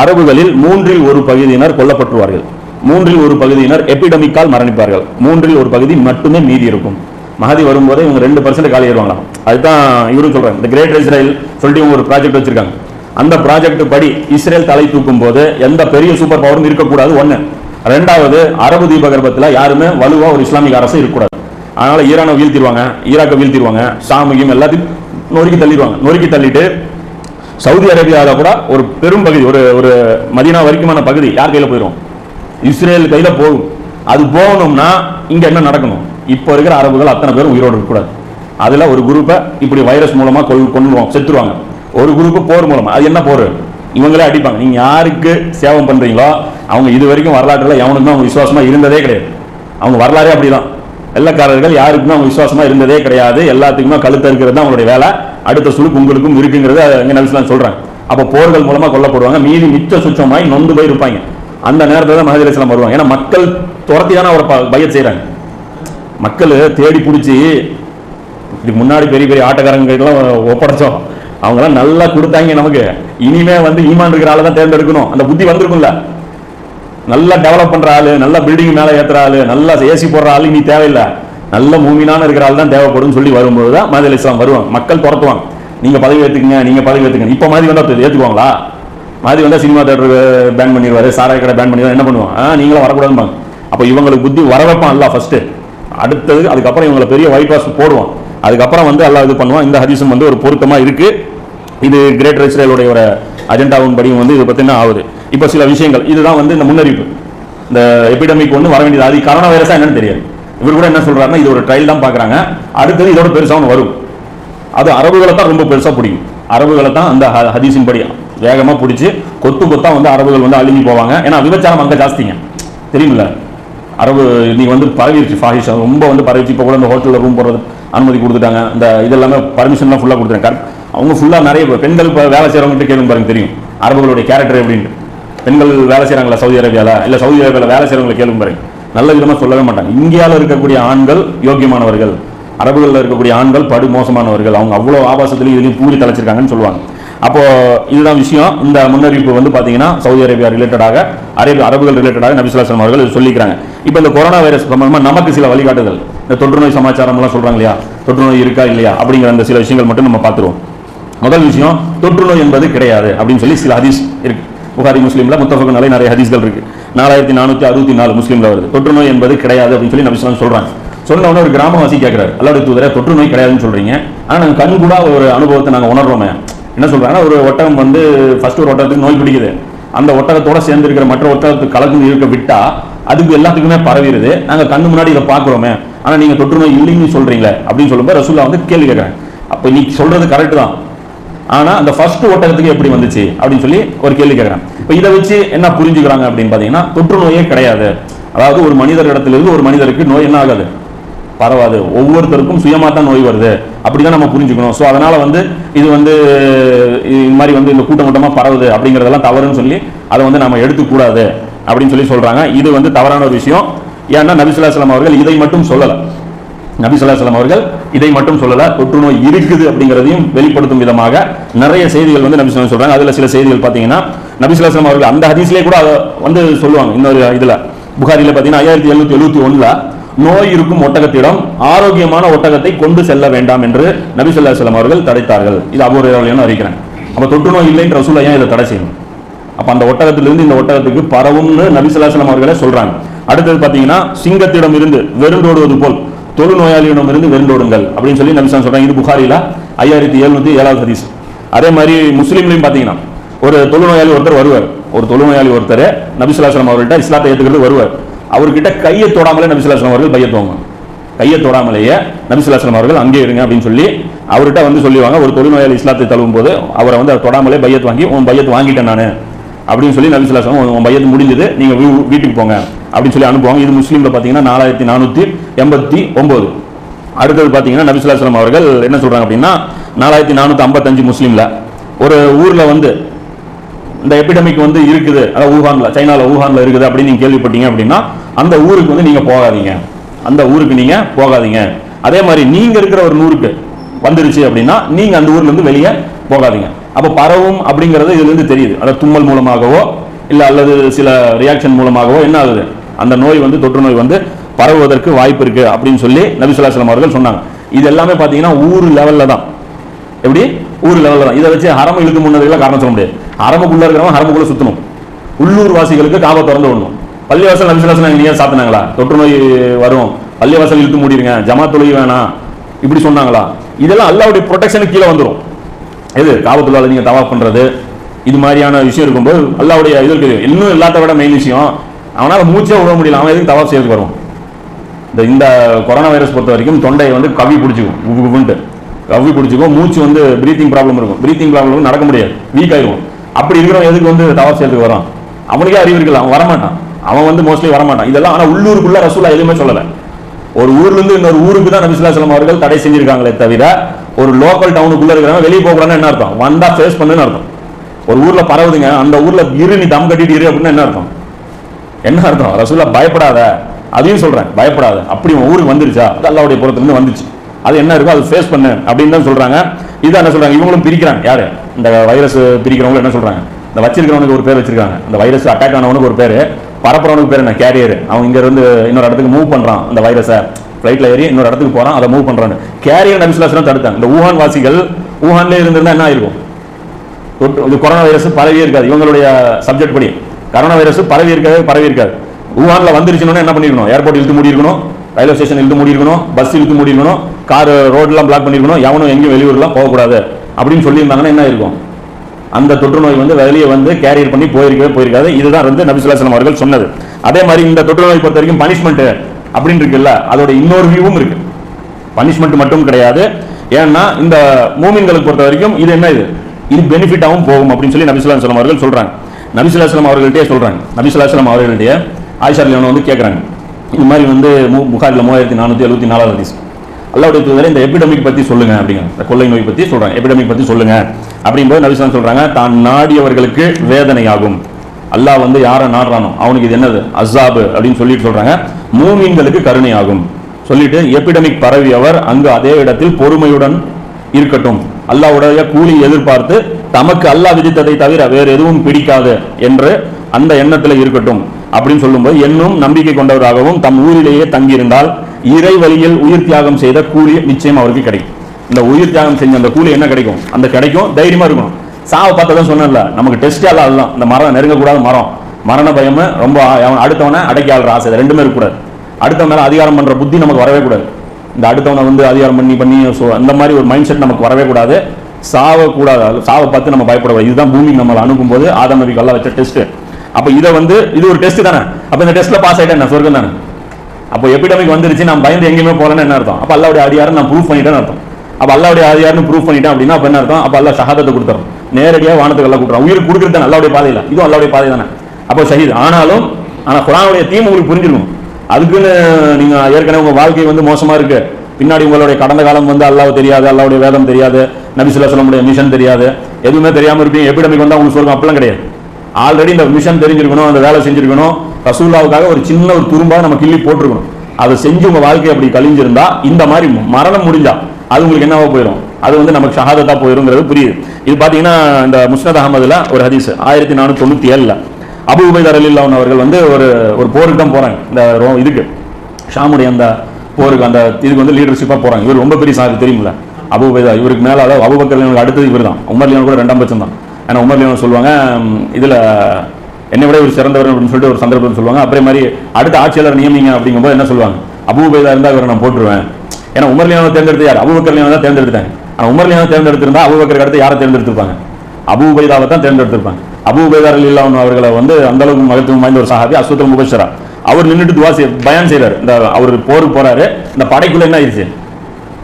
அரபுகளில் மூன்றில் ஒரு பகுதியினர் கொல்லப்பட்டுருவார்கள். மூன்றில் ஒரு பகுதியினர் எபிடமிக்கால் மரணிப்பார்கள். மூன்றில் ஒரு பகுதி மட்டுமே மீதி இருக்கும். மகதி வரும்போது இவங்க ரெண்டு பர்சன்ட் காலி ஏறுவாங்களாம் அதுதான் இவரும் சொல்றாங்க இந்த கிரேட் இஸ்ரேல் சொல்லிட்டு இவங்க ஒரு ப்ராஜெக்ட் வச்சிருக்காங்க. அந்த ப்ராஜெக்ட் படி இஸ்ரேல் தலை தூக்கும் போது எந்த பெரிய சூப்பர் பவரும் இருக்கக்கூடாது. ஒன்று ரெண்டாவது அரபு தீபகற்பத்தில் யாருமே வலுவாக ஒரு இஸ்லாமிக் அரசு இருக்கக்கூடாது. அதனால ஈரானை வீழ்த்திடுவாங்க ஈராக்கை வீழ்த்திடுவாங்க ஷாமையும் எல்லாத்தையும் நொறுக்கி தள்ளிடுவாங்க. நொறுக்கி தள்ளிட்டு சவுதி அரேபியாவில் கூட ஒரு பெரும் பகுதி ஒரு ஒரு மதீனா வரைக்குமான பகுதி யார் கையில் போயிடும் இஸ்ரேல் கையில் போகும். அது போகணும்னா இங்கே என்ன நடக்கணும்? இப்போ இருக்கிற அரபுகள் அத்தனை பேரும் உயிரோடு இருக்கக்கூடாது. அதில் ஒரு குரூப்பை இப்படி வைரஸ் மூலமாக கொள் கொண்டுருவாங்க செத்துருவாங்க. ஒரு குரூப்பு போர் மூலமாக அது என்ன போர்? இவங்களே அடிப்பாங்க. நீங்கள் யாருக்கு சேவம் பண்ணுறீங்களோ அவங்க இது வரைக்கும் வரலாற்றில் எவனுக்கும் அவங்க விசுவாசமாக இருந்ததே கிடையாது. அவங்க வரலாறே அப்படிதான். வெள்ளக்காரர்கள் யாருக்குமே அவங்க விசுவாசமாக இருந்ததே கிடையாது. எல்லாத்துக்குமே கழுத்த இருக்கிறது தான் அவங்களுடைய வேலை. அடுத்த சுழுக்கு உங்களுக்கும் இருக்குங்கிறது எங்கள் நபிஸ்லாம் சொல்கிறாங்க அப்போ போர்கள் மூலமாக கொல்லப்படுவாங்க. மீதி மிச்ச சுச்சமாய் நொந்து போய் இருப்பாங்க. அந்த நேரத்தில் தான் மஹதி வருவாங்க. ஏன்னா மக்கள் துரத்தி தானே அவரை ப- பையத் செய்கிறாங்க மக்கள் தேடி பிடிச்சி இதுக்கு முன்னாடி பெரிய பெரிய ஆட்டக்காரங்கெல்லாம் ஒப்படைச்சோம். அவங்கெல்லாம் நல்லா கொடுத்தாங்க நமக்கு. இனிமே வந்து ஈமான் இருக்கிற ஆளை தான் தேர்ந்தெடுக்கணும். அந்த புத்தி வந்திருக்கும்ல. நல்லா டெவலப் பண்ற ஆளு நல்ல பில்டிங் மேல ஏத்துற ஆளு நல்லா ஏசி போடுற ஆளு இனி தேவையில்லை. நல்ல மூமினான இருக்கிற ஆள் தான் தேவைப்படும் சொல்லி வரும்போது தான் மாதிரி இஸ்லாம் வருவாங்க மக்கள் துரத்துவாங்க. நீங்க பதவி ஏத்துக்குங்க நீங்க பதவி ஏத்துக்குங்க. இப்ப மாதிரி வந்தா ஏத்துக்குவாங்களா? மாதிரி வந்தா சினிமா தேட்டர் பேன் பண்ணிடுவாரு சாராய கடை பேன் பண்ணிடுவாரு என்ன பண்ணுவாங்க? ஆ, நீங்களும் வரக்கூடாதும்பாங்க. அப்ப இவங்களுக்கு புத்தி வர வைப்பான் அல்ல ஃபர்ஸ்ட் அடுத்தது அதுக்கப்புறம் இவங்களை பெரிய ஒயிட் வாஷ் போடுவான். அதுக்கப்புறம் வந்து எல்லாம் இது பண்ணுவான். இந்த ஹதீஸும் வந்து ஒரு பொருத்தமாக இருக்குது இது கிரேட்டர் இஸ்ரேலுடைய ஒரு அஜெண்டாவின் படியும் வந்து இது பார்த்தீங்கன்னா ஆகுது இப்போ சில விஷயங்கள். இதுதான் வந்து இந்த முன்னறிவிப்பு. இந்த எபிடமிக் ஒன்று வர வேண்டியது. அது கரோனா வைரஸாக என்னன்னு தெரியாது. இவர் கூட என்ன சொல்கிறாருன்னா இது ஒரு ட்ரையல் தான் பார்க்கறாங்க அடுத்தது இதோட பெருசாக ஒன்று வரும். அது அரபுகளை தான் ரொம்ப பெருசாக பிடிக்கும். அரபுகளை தான் அந்த ஹ- ஹதீஸின் படி வேகமாக பிடிச்சி கொத்து கொத்தாக வந்து அரபுகள் வந்து அழிஞ்சு போவாங்க. ஏன்னா விபச்சாரம் அங்கே ஜாஸ்திங்க. தெரியுமில்ல? அரபு நீங்க வந்து பரவிருச்சு ஃபாஹிஷா. ரொம்ப வந்து பரவிச்சு இப்போ கூட இந்த ஹோட்டலில் ரூம் போடுறது அனுமதி கொடுத்துட்டாங்க. இந்த இதெல்லாமே பர்மிஷன்லாம் ஃபுல்லாக கொடுத்துட்டாங்க. அவங்க ஃபுல்லாக நிறைய பேர் பெண்கள் இப்போ வேலை செய்கிறவங்ககிட்ட கேளுங்க பாருங்க தெரியும். அரபுகளுடைய கேரக்டர் எப்படின்ட்டு. பெண்கள் வேலை செய்கிறாங்களா சவுதி அரேபியாவில் இல்லை சவுதி அரேபியாவில் வேலை செய்கிறவங்களை கேளுங்க பாருங்க. நல்ல விதமாக சொல்லவே மாட்டாங்க. இந்தியாவில் இருக்கக்கூடிய ஆண்கள் யோக்கியமானவர்கள். அரபுகளில் இருக்கக்கூடிய ஆண்கள் படு மோசமானவர்கள் அவங்க அவ்வளோ ஆபாசத்துலையும் இதுலையும் பூரி தலைச்சிருக்காங்கன்னு சொல்லுவாங்க. அப்போ இதுதான் விஷயம். இந்த முன்னறிவிப்பு வந்து பாத்தீங்கன்னா சவுதி அரேபியா ரிலேட்டடாக அரேபிய அரபுகள் ரிலேட்டடாக நபிசுல்லாஸ்லாம் அவர்கள் சொல்லிக்கிறாங்க. இப்போ இந்த கொரோனா வைரஸ் சம்பந்தமா நமக்கு சில வழிகாட்டுதல். இந்த தொற்று நோய் சமாச்சாரம்லாம் சொல்கிறாங்க சொல்றாங்க இல்லையா? தொற்று நோய் இருக்கா இல்லையா? அப்படிங்கிற அந்த சில விஷயங்கள் மட்டும் நம்ம பார்த்துருவோம். முதல் விஷயம் தொற்று நோய் என்பது கிடையாது அப்படின்னு சொல்லி சில ஹதீஸ் இருக்கு. புகாரி முஸ்லீம்ல முத்தஃபக்கு நிலை நிறைய ஹதீஸ்கள் இருக்கு. நாலாயிரத்தி நானூத்தி அறுபத்தி நாலு முஸ்லீம்ல வருது தொற்று நோய் என்பது கிடையாது அப்படின்னு சொல்லி நபிசுல்லாம் சொல்றாங்க. சொன்ன உடனே ஒரு கிராமவாசி கேட்கிறாரு அல்லாவுடைய தூதரே தொற்று நோய் கிடையாதுன்னு சொல்றீங்க. ஆனா நாங்கள் கண் கூட ஒரு அனுபவத்தை நாங்கள் உணர்றோமே. என்ன சொல்கிறாங்கன்னா ஒரு ஒட்டகம் வந்து ஃபஸ்ட்டு ஒரு ஒட்டகத்துக்கு நோய் பிடிக்குது. அந்த ஒட்டகத்தோட சேர்ந்து இருக்கிற மற்ற ஒட்டகத்துக்கு கலந்து இருக்க விட்டால் அதுக்கு எல்லாத்துக்குமே பரவிடுது நாங்கள் கண்ணு முன்னாடி இதை பார்க்குறோமே. ஆனால் நீங்கள் தொற்று நோய் இல்லைன்னு சொல்கிறீங்களே அப்படின்னு சொல்லும்போது ரசூல்லா வந்து கேள்வி கேட்குறேன் அப்போ நீ சொல்கிறது கரெக்டு தான். ஆனால் அந்த ஃபர்ஸ்ட் ஒட்டகத்துக்கு எப்படி வந்துச்சு அப்படின்னு சொல்லி ஒரு கேள்வி கேட்குறேன் இப்போ இதை வச்சு என்ன புரிஞ்சுக்கிறாங்க அப்படின்னு பார்த்தீங்கன்னா தொற்று நோயே கிடையாது. அதாவது ஒரு மனிதர் இடத்துலேருந்து ஒரு மனிதருக்கு நோய் என்ன ஆகாது? பரவாது. ஒவ்வொருத்தருக்கும் சுயமாக தான் நோய் வருது. அப்படிதான் நம்ம புரிஞ்சுக்கணும். ஸோ அதனால் வந்து இது வந்து இது மாதிரி வந்து இந்த கூட்டம் பரவுது அப்படிங்கிறதெல்லாம் தவறுன்னு சொல்லி அதை வந்து நம்ம எடுத்துக்கூடாது அப்படின்னு சொல்லி சொல்கிறாங்க இது வந்து தவறான ஒரு விஷயம். ஏன்னா நபிசுல்லாஸ்லாம் அவர்கள் இதை மட்டும் சொல்லலை. நபிசுல்லாஸ்லாம் அவர்கள் இதை மட்டும் சொல்லலை. தொற்றுநோய் இருக்குது அப்படிங்கிறதையும் வெளிப்படுத்தும் விதமாக நிறைய செய்திகள் வந்து நபிசுலாம் சொல்கிறாங்க அதில் சில செய்திகள் பார்த்தீங்கன்னா நபிசுல்லாஸ்லாம் அவர்கள் அந்த ஹதீஸ்லேயே கூட அதை வந்து சொல்லுவாங்க. இன்னொரு இதில் புகாரியில் பார்த்தீங்கன்னா ஐயாயிரத்தி எழுநூத்தி எழுபத்தி ஒன்றில் நோய் இருக்கும் ஒட்டகத்திடம் ஆரோக்கியமான ஒட்டகத்தை கொண்டு செல்ல வேண்டாம் என்று நபி சொல்லா அலைஹி அவர்கள் தடைத்தார்கள். இது அபூர்வம் அறிக்கிறேன் அப்போ தொற்று நோய் இல்லைன்ற ரசூலா ஏன் இதை தடை செய்யணும்? அப்போ அந்த ஒட்டகத்திலிருந்து இந்த ஒட்டகத்துக்கு பரவும்னு நபி சொல்லா அலைஹி அவர்களே சொல்றாங்க. அடுத்தது பார்த்தீங்கன்னா சிங்கத்திடம் இருந்து வெறுந்தோடுவது போல் தொழு நோயாளியிடம் இருந்து வெறுந்தோடுங்கள் அப்படின்னு சொல்லி நபி சொல்கிறாங்க சொல்றாங்க. இது புகாரில ஐயாயிரத்தி எழுநூத்தி ஏழாவது ஹதீஸ். அதே மாதிரி முஸ்லீம்லையும் பார்த்தீங்கன்னா ஒரு தொழுநோயாளி ஒருத்தர் வருவார். ஒரு தொழுநோயாளி ஒருத்தர் நபி ஸல்லல்லாஹு அவர்கள்ட்ட இஸ்லாத்தை ஏற்றுக்கிறது வருவார். அவர்கிட்ட கையை தொடாமலே நபி அவர்கள் பையத்துவாங்க கையை தொடாமலேயே நபி அவர்கள் அங்கே இருங்க அப்படின்னு சொல்லி அவர்கிட்ட வந்து சொல்லுவாங்க ஒரு தொழில்நோயால் இஸ்லாத்தை தழுவும் போது அவரை வந்து தொடாமலே பையத் வாங்கி உன் பையத் வாங்கிட்டேன் நான். அப்படின்னு சொல்லி நபி உன் பையத்து முடிஞ்சது நீங்கள் வீ- வீட்டுக்கு போங்க. அப்படின்னு சொல்லி அனுப்புவாங்க. இது முஸ்லீமில் பார்த்தீங்கன்னா நாலாயிரத்தி நானூற்றி எண்பத்தி ஒம்பது. அடுத்தது பார்த்தீங்கன்னா நபி அவர்கள் என்ன சொல்கிறாங்க அப்படின்னா நாலாயிரத்தி நானூற்றி ஐம்பத்தஞ்சு முஸ்லீமில் ஒரு ஊரில் வந்து இந்த எபிடமிக் வந்து இருக்குது. அதாவது ஊஹான்ல சைனாவில் ஊஹான்ல இருக்குது அப்படின்னு நீங்கள் கேள்விப்பட்டீங்க அப்படின்னா அந்த ஊருக்கு வந்து நீங்கள் போகாதீங்க. அந்த ஊருக்கு நீங்கள் போகாதீங்க. அதே மாதிரி நீங்கள் இருக்கிற ஒரு நூறுக்கு வந்துருச்சு அப்படின்னா நீங்கள் அந்த ஊர்லேருந்து வெளியே போகாதீங்க. அப்போ பரவும் அப்படிங்கிறது இதுலேருந்து தெரியுது. அதாவது தும்மல் மூலமாகவோ இல்லை அல்லது சில ரியாக்ஷன் மூலமாகவோ என்ன ஆகுது? அந்த நோய் வந்து தொற்று நோய் வந்து பரவுவதற்கு வாய்ப்பு இருக்குது அப்படின்னு சொல்லி நபிசுல்லாஸ்லாம் அவர்கள் சொன்னாங்க. இது எல்லாமே பார்த்தீங்கன்னா ஊர் லெவலில் தான். எப்படி? ஊர் லெவலில் தான். இதை வச்சு ஹரம இழுத்து முன்னதுக்கெல்லாம் காரணம் சொல்ல முடியாது. ஹரமுக்குள்ள இருக்கிறவன் ஹரமுக்குள்ள சுத்தணும். உள்ளூர் வாசிகளுக்கு காபை திறந்து விடணும். பள்ளிவாசல் நபிசுலாசன் நீங்க ஏன் சாத்தினாங்களா தொற்று நோய் வரும். பள்ளிவாசல் இழுத்து மூடிடுங்க. ஜமா தொழுகி வேணாம். இப்படி சொன்னாங்களா? இதெல்லாம் அல்லாவுடைய ப்ரொடெக்ஷனுக்கு கீழே வந்துடும் எது? காபத்துள்ளால நீங்க தவா பண்றது. இது மாதிரியான விஷயம் இருக்கும்போது அல்லாவுடைய இது இருக்குது. இன்னும் எல்லாத்த விட மெயின் விஷயம் அவனால் மூச்சே விட முடியல. அவன் எதுக்கு தவா செய்யறதுக்கு வரும்? இந்த இந்த கொரோனா வைரஸ் பொறுத்த வரைக்கும் தொண்டையை வந்து கவி பிடிச்சிக்கும். உப்பு உப்புன்ட்டு கவி பிடிச்சிக்கும். மூச்சு வந்து பிரீத்திங் ப்ராப்ளம் இருக்கும். பிரீத்திங் ப்ராப்ளம் நடக்க முடியாது. வீக் ஆயிரும் அப்படி இருக்கிறவன் எதுக்கு வந்து தவறு செய்யறதுக்கு வரான்? அவனுக்கே அறிவு இருக்குல்ல அவன் வரமாட்டான். அவன் வந்து மோஸ்ட்லி வரமாட்டான். இதெல்லாம் ஆனால் உள்ளூருக்குள்ள ரசூலா எதுவுமே சொல்லலை. ஒரு ஊர்ல இருந்து இன்னொரு ஊருக்கு தான் நபிசுல்லாசலம் அவர்கள் தடை செஞ்சிருக்காங்களே தவிர ஒரு லோக்கல் டவுனுக்குள்ள இருக்கிறவங்க வெளியே போகிறான்னு என்ன அர்த்தம்? வந்தா ஃபேஸ் பண்ணுன்னு அர்த்தம். ஒரு ஊர்ல பரவுதுங்க அந்த ஊர்ல இரு நீ தம் கட்டிட்டு இரு அப்படின்னு என்ன அர்த்தம்? என்ன அர்த்தம்? ரசூல்லா பயப்படாத. அதையும் சொல்றேன் பயப்படாத. அப்படி உன் ஊருக்கு வந்துருச்சா? அது அல்லாவுடைய புறத்துல இருந்து வந்துச்சு. அது என்ன இருக்கோ அது ஃபேஸ் பண்ணு அப்படின்னு தான் சொல்றாங்க. இதான் என்ன சொல்றாங்க? இவங்களும் பிரிக்கிறாங்க. யாரு? இந்த வைரஸ் பிரிக்கிறவங்க என்ன சொல்றாங்க? இந்த வச்சிருக்கிறவனுக்கு ஒரு பேர் வச்சிருக்காங்க. இந்த வைரஸ் அட்டாக் ஆனவனுக்கு ஒரு பேர் பரப்புறவனுக்கு பேர் என்ன? கேரியர் அவன் இங்க இருந்து இன்னொரு இடத்துக்கு மூவ் பண்றான் அந்த வைரஸை ஃபிளைட்ல ஏறி இன்னொரு இடத்துக்கு போறான் அதை மூவ் பண்றான்னு. கேரியர் நபிசுலாசனம் தடுத்தாங்க. இந்த ஊஹான் வாசிகள் ஊஹான்லேயே இருந்திருந்தா என்ன ஆயிருக்கும்? இது கொரோனா வைரஸ் பரவி இருக்காது. இவங்களுடைய சப்ஜெக்ட் படி. கொரோனா வைரஸ் பரவி இருக்கவே பரவி இருக்காது. ஊஹான்ல வந்துருச்சுன்னு என்ன பண்ணிருக்கணும்? ஏர்போர்ட் இழுத்து மூடி இருக்கணும் ரயில்வே ஸ்டேஷன் இழுத்து மூடி இருக்கணும் பஸ் இழுத்து மூடி இருக்கணும் கார் ரோட்லாம் பிளாக் பண்ணிருக்கணும் எவனும் எங்கேயும் வெளியூர்லாம் போகக்கூடாது. அப்படின்னு சொல்லியிருந்தாங்கன்னா என்ன இருக்கும்? அந்த தொற்று நோய் வந்து வெளியே வந்து கேரியர் பண்ணி போயிருக்கவே போயிருக்காது. இதுதான் வந்து நபிசுல்லாஸ்லாம் அவர்கள் சொன்னது. அதே மாதிரி இந்த தொற்று நோய் பொறுத்த வரைக்கும் பனிஷ்மெண்ட் அப்படின்னு இருக்குல்ல அதோட இன்னொரு வியூவும் இருக்கு. பனிஷ்மெண்ட் மட்டும் கிடையாது. ஏன்னா இந்த மூமின்களுக்கு பொறுத்த வரைக்கும் இது என்ன இது? இது பெனிஃபிட்டாகவும் போகும் அப்படின்னு சொல்லி நபிசுல்லா அவர்கள் சொல்றாங்க. நபிசுல்லா அவர்கள்ட்டே சொல்றாங்க. நபிசுல்லா அவர்கள்ட்டே ஆயிஷா வந்து கேட்குறாங்க இது மாதிரி வந்து மு- புகாரில் மூவாயிரத்தி நானூற்றி எழுபத்தி நாலாவது அல்லாவுடைய தூதரை இந்த எபிடமிக் பத்தி சொல்லுங்க அப்படிங்க கொள்ளை நோய் பத்தி சொல்றாங்க. எபிடமிக் பத்தி சொல்லுங்க. அப்படிங்கும்போது நபிசுல்லா சொல்றாங்க தான் நாடியவர்களுக்கு வேதனையாகும். அல்லாஹ் வந்து யாரை நாடுறானோ அவனுக்கு இது என்னது? அசாபு அப்படின்னு சொல்லிட்டு சொல்றாங்க. மூமீன்களுக்கு கருணையாகும். சொல்லிட்டு எபிடமிக் பரவியவர் அங்கு அதே இடத்தில் பொறுமையுடன் இருக்கட்டும். அல்லாஹ்வுடைய கூலி எதிர்பார்த்து தமக்கு அல்லாஹ் விதித்ததை தவிர வேறு எதுவும் பிடிக்காது என்று அந்த எண்ணத்தில் இருக்கட்டும். அப்படின்னு சொல்லும்போது என்னும் நம்பிக்கை கொண்டவராகவும் தம் ஊரிலேயே தங்கியிருந்தால் இறை வழியில் உயிர் தியாகம் செய்த கூலி நிச்சயம் அவருக்கு கிடைக்கும். இந்த உயிர் தியாகம் செஞ்ச அந்த கூலி என்ன கிடைக்கும்? அந்த கிடைக்கும் தைரியமா இருக்கணும். சாவை பார்த்ததான் சொன்னேன்ல நமக்கு டெஸ்டே அல்ல அதுதான் இந்த மரம் நெருங்கக்கூடாத மரம். மரண பயம் ரொம்ப அடுத்தவனை அடக்கி ஆள்ற ஆசை. ரெண்டுமே இருக்கக்கூடாது. அடுத்த மேல அதிகாரம் பண்ற புத்தி நமக்கு வரவே கூடாது. இந்த அடுத்தவனை வந்து அதிகாரம் பண்ணி பண்ணி ஸோ அந்த மாதிரி ஒரு மைண்ட் செட் நமக்கு வரவே கூடாது. சாவ கூடாது. சாவை பார்த்து நம்ம பயப்படக்கூடாது இதுதான் பூமி நம்மளை அனுப்பும்போது ஆதம் நபிக்கு எல்லாம் வச்ச டெஸ்ட் அப்ப இதை வந்து இது ஒரு டெஸ்ட் தானே? அப்ப இந்த டெஸ்ட்ல பாஸ் ஆயிட்டேன் நான் சொர்க்கம் தானே? அப்போ எபிடமிக் வந்துருச்சு நான் பயந்து எங்கேயுமே போகலன்னு என்ன அர்த்தம்? அப்போ அல்லாவுடைய அதிகாரம் நான் ப்ரூவ் பண்ணிட்டேன்னு அர்த்தம். அப்போ அல்லாவுடைய அதிகாரம் ப்ரூவ் பண்ணிட்டேன் அப்படின்னா அப்போ என்ன அர்த்தம்? அப்போ அல்லா ஷஹாதத்தை கொடுத்துரும் நேரடியாக வானத்துக்கு எல்லாம் கொடுத்துறோம் உயிர் கொடுக்குறது அல்லாவுடைய பாதையில. இதுவும் அல்லாவுடைய பாதை தானே? அப்போ ஷஹீத் ஆனாலும் ஆனால் குரானுடைய தீம் உங்களுக்கு புரிஞ்சிருக்கும். அதுக்குன்னு நீங்கள் ஏற்கனவே உங்கள் வாழ்க்கை வந்து மோசமாக இருக்கு. பின்னாடி உங்களுடைய கடந்த காலம் வந்து அல்லாஹ் தெரியாது அல்லாவுடைய வேதம் தெரியாது நபிசுல்லா முடியாது மிஷன் தெரியாது. எதுவுமே தெரியாமல் இருப்பீங்க. எபிடமிக் வந்தால் உங்களுக்கு சொல்லுங்க அப்படிலாம் கிடையாது. ஆல்ரெடி இந்த மிஷன் தெரிஞ்சிருக்கணும் அந்த வேலை செஞ்சிருக்கணும். ரசூல்லாவுக்காக ஒரு சின்ன ஒரு துரும்பாக நம்ம கிள்ளி போட்டிருக்கணும். அதை செஞ்சு உங்கள் வாழ்க்கை அப்படி கழிஞ்சிருந்தா இந்த மாதிரி மரணம் முடிஞ்சா அது உங்களுக்கு என்னவா போயிடும் அது வந்து நமக்கு ஷஹாதத்தாக போயிருங்கிறது புரியுது. இது பார்த்தீங்கன்னா இந்த முஸ்னத் அகமதுல ஒரு ஹதீஸ் ஆயிரத்தி நானூற்றி தொண்ணூற்றி ஏழில். அபு உபைதர் அலில்லான் அவர்கள் வந்து ஒரு ஒரு போருக்கு தான் போகிறாங்க இந்த ரோ- இதுக்கு ஷாமுடைய அந்த போருக்கு அந்த இதுக்கு வந்து லீடர்ஷிப்பாக போகிறாங்க இவர் ரொம்ப பெரிய சாதி தெரியுமில்ல? அபு உபைதா இவருக்கு மேலே அதாவது அபுபக்கர் அடுத்தது இவர் தான் உமர் கூட ரெண்டாம் பட்சம் தான் ஏன்னா உமர் சொல்லுவாங்க இதில் என்னை விட ஒரு சிறந்தவர் அப்படின்னு சொல்லிட்டு ஒரு சந்தர்ப்பம் சொல்லுவாங்க. அப்புறம் மாதிரி அடுத்த ஆட்சியாளர் நியமிங்க அப்படிங்கும்போது என்ன சொல்லுவாங்க? அபு இருந்தால் அவரை இவரை நான் போட்டுருவேன். ஏன்னா உமர் லியோனை தேர்ந்தெடுத்து யார்? அபுபக்கர் லியோனை தான் தேர்ந்தெடுத்தாங்க ஆனால் உமர் லியோனை தேர்ந்தெடுத்திருந்தா அபுபக்கருக்கு அடுத்து யாரை தேர்ந்தெடுத்திருப்பாங்க? அபுபேதாவை தான் தேர்ந்தெடுத்திருப்பாங்க. அபு இல்லாமல் அவர்களை வந்து அந்த அளவுக்கு மகத்துவம் வாய்ந்த ஒரு சஹாபி அஸ்வத்தல் முபஷரா. அவர் நின்றுட்டு துவாசி பயன் செய்கிறார் இந்த அவர் போருக்கு போறாரு. இந்த படைக்குள்ள என்ன ஆயிடுச்சு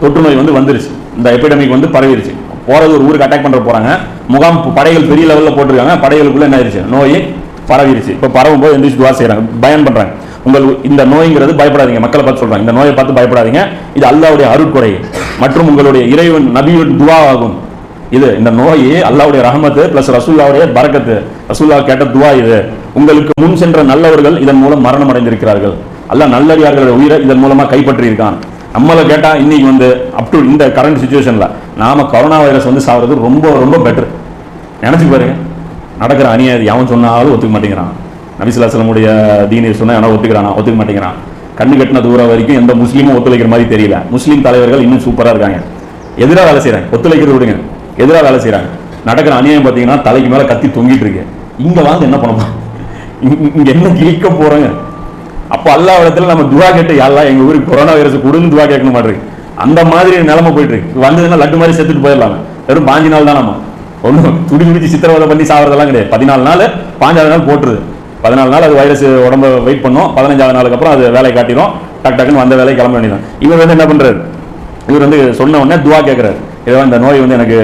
தொற்று நோய் வந்து வந்துருச்சு. இந்த எபிடமிக் வந்து பரவிருச்சு. போறது ஒரு ஊருக்கு அட்டாக் பண்ற போறாங்க. முகாம் படைகள் பெரிய லெவலில் போட்டிருக்காங்க. படைகளுக்குள்ள என்ன ஆயிடுச்சு நோய் பரவிருச்சு இப்போ பரவும் போது எந்திரிச்சு துவா செய்கிறாங்க பயன் பண்ணுறாங்க உங்கள் இந்த நோய்ங்கிறது பயப்படாதீங்க. மக்களை பார்த்து சொல்கிறாங்க இந்த நோயை பார்த்து பயப்படாதீங்க. இது அல்லாவுடைய அருட்கொடை. மற்றும் உங்களுடைய இறைவன் நபியின் துவா ஆகும் இது இந்த நோய் அல்லாவுடைய ரஹமத்து பிளஸ் ரசூல்லாவுடைய பரக்கத்து. ரசூல்லா கேட்ட துவா இது. உங்களுக்கு முன் சென்ற நல்லவர்கள் இதன் மூலம் மரணம் அடைந்திருக்கிறார்கள். அல்ல நல்லடியார்களுடைய உயிரை இதன் மூலமாக கைப்பற்றி இருக்கான் நம்மளை கேட்டால் இன்னைக்கு வந்து அப் டு இந்த கரண்ட் சுச்சுவேஷனில் நாம கொரோனா வைரஸ் வந்து சாவறது ரொம்ப ரொம்ப பெட்டர் நினச்சி பாருங்க. நடக்கிற அநியாயம் எவன் சொன்னாலும் ஒத்துக்க மாட்டேங்கிறான். நபிசுல்லாசலமுடைய தீனை சொன்னால் எவனா ஒத்துக்கிறானா? ஒத்துக்க மாட்டேங்கிறான். கண்ணு கட்டின தூரம் வரைக்கும் எந்த முஸ்லீமும் ஒத்துழைக்கிற மாதிரி தெரியல. முஸ்லீம் தலைவர்கள் இன்னும் சூப்பராக இருக்காங்க. எதிராக வேலை செய்கிறாங்க ஒத்துழைக்கிறது விடுங்க. எதிராக வேலை செய்றாங்க. நடக்கிற அநியாயம் பார்த்தீங்கன்னா தலைக்கு மேல கத்தி தொங்கிட்டு இருக்கு. இங்க வந்து என்ன பண்ண இங்கே இங்க- என்ன கிழிக்க போறாங்க? அப்போ எல்லா இடத்துல நம்ம துவா கேட்டு யாரெல்லாம் எங்க ஊருக்கு கொரோனா வைரஸ் கொடுன்னு துவா கேட்கணும் மாட்டிருக்கு அந்த மாதிரி நிலமை போயிட்டு இருக்கு. வந்ததுன்னா லட்டு மாதிரி செத்துட்டு போயிடலாம். வெறும் பாஞ்சு நாள் தான் நம்ம ஒன்றும் துடி துடிச்சு சித்திரவதை பண்ணி சாவறதெல்லாம் கிடையாது. பதினாலு நாள் பாஞ்சாவது நாள் போட்டுருது. பதினாலு நாள் அது வைரஸ் உடம்ப வெயிட் பண்ணும். பதினஞ்சாவது நாளுக்கு அப்புறம் அது வேலையை காட்டிடும் டக் டக்குன்னு வந்த வேலையை கிளம்ப வேண்டியதான் இவர் வந்து என்ன பண்ணுறாரு இவர் வந்து சொன்ன உடனே துவா கேட்குறாரு ஏதோ இந்த நோய் வந்து எனக்கு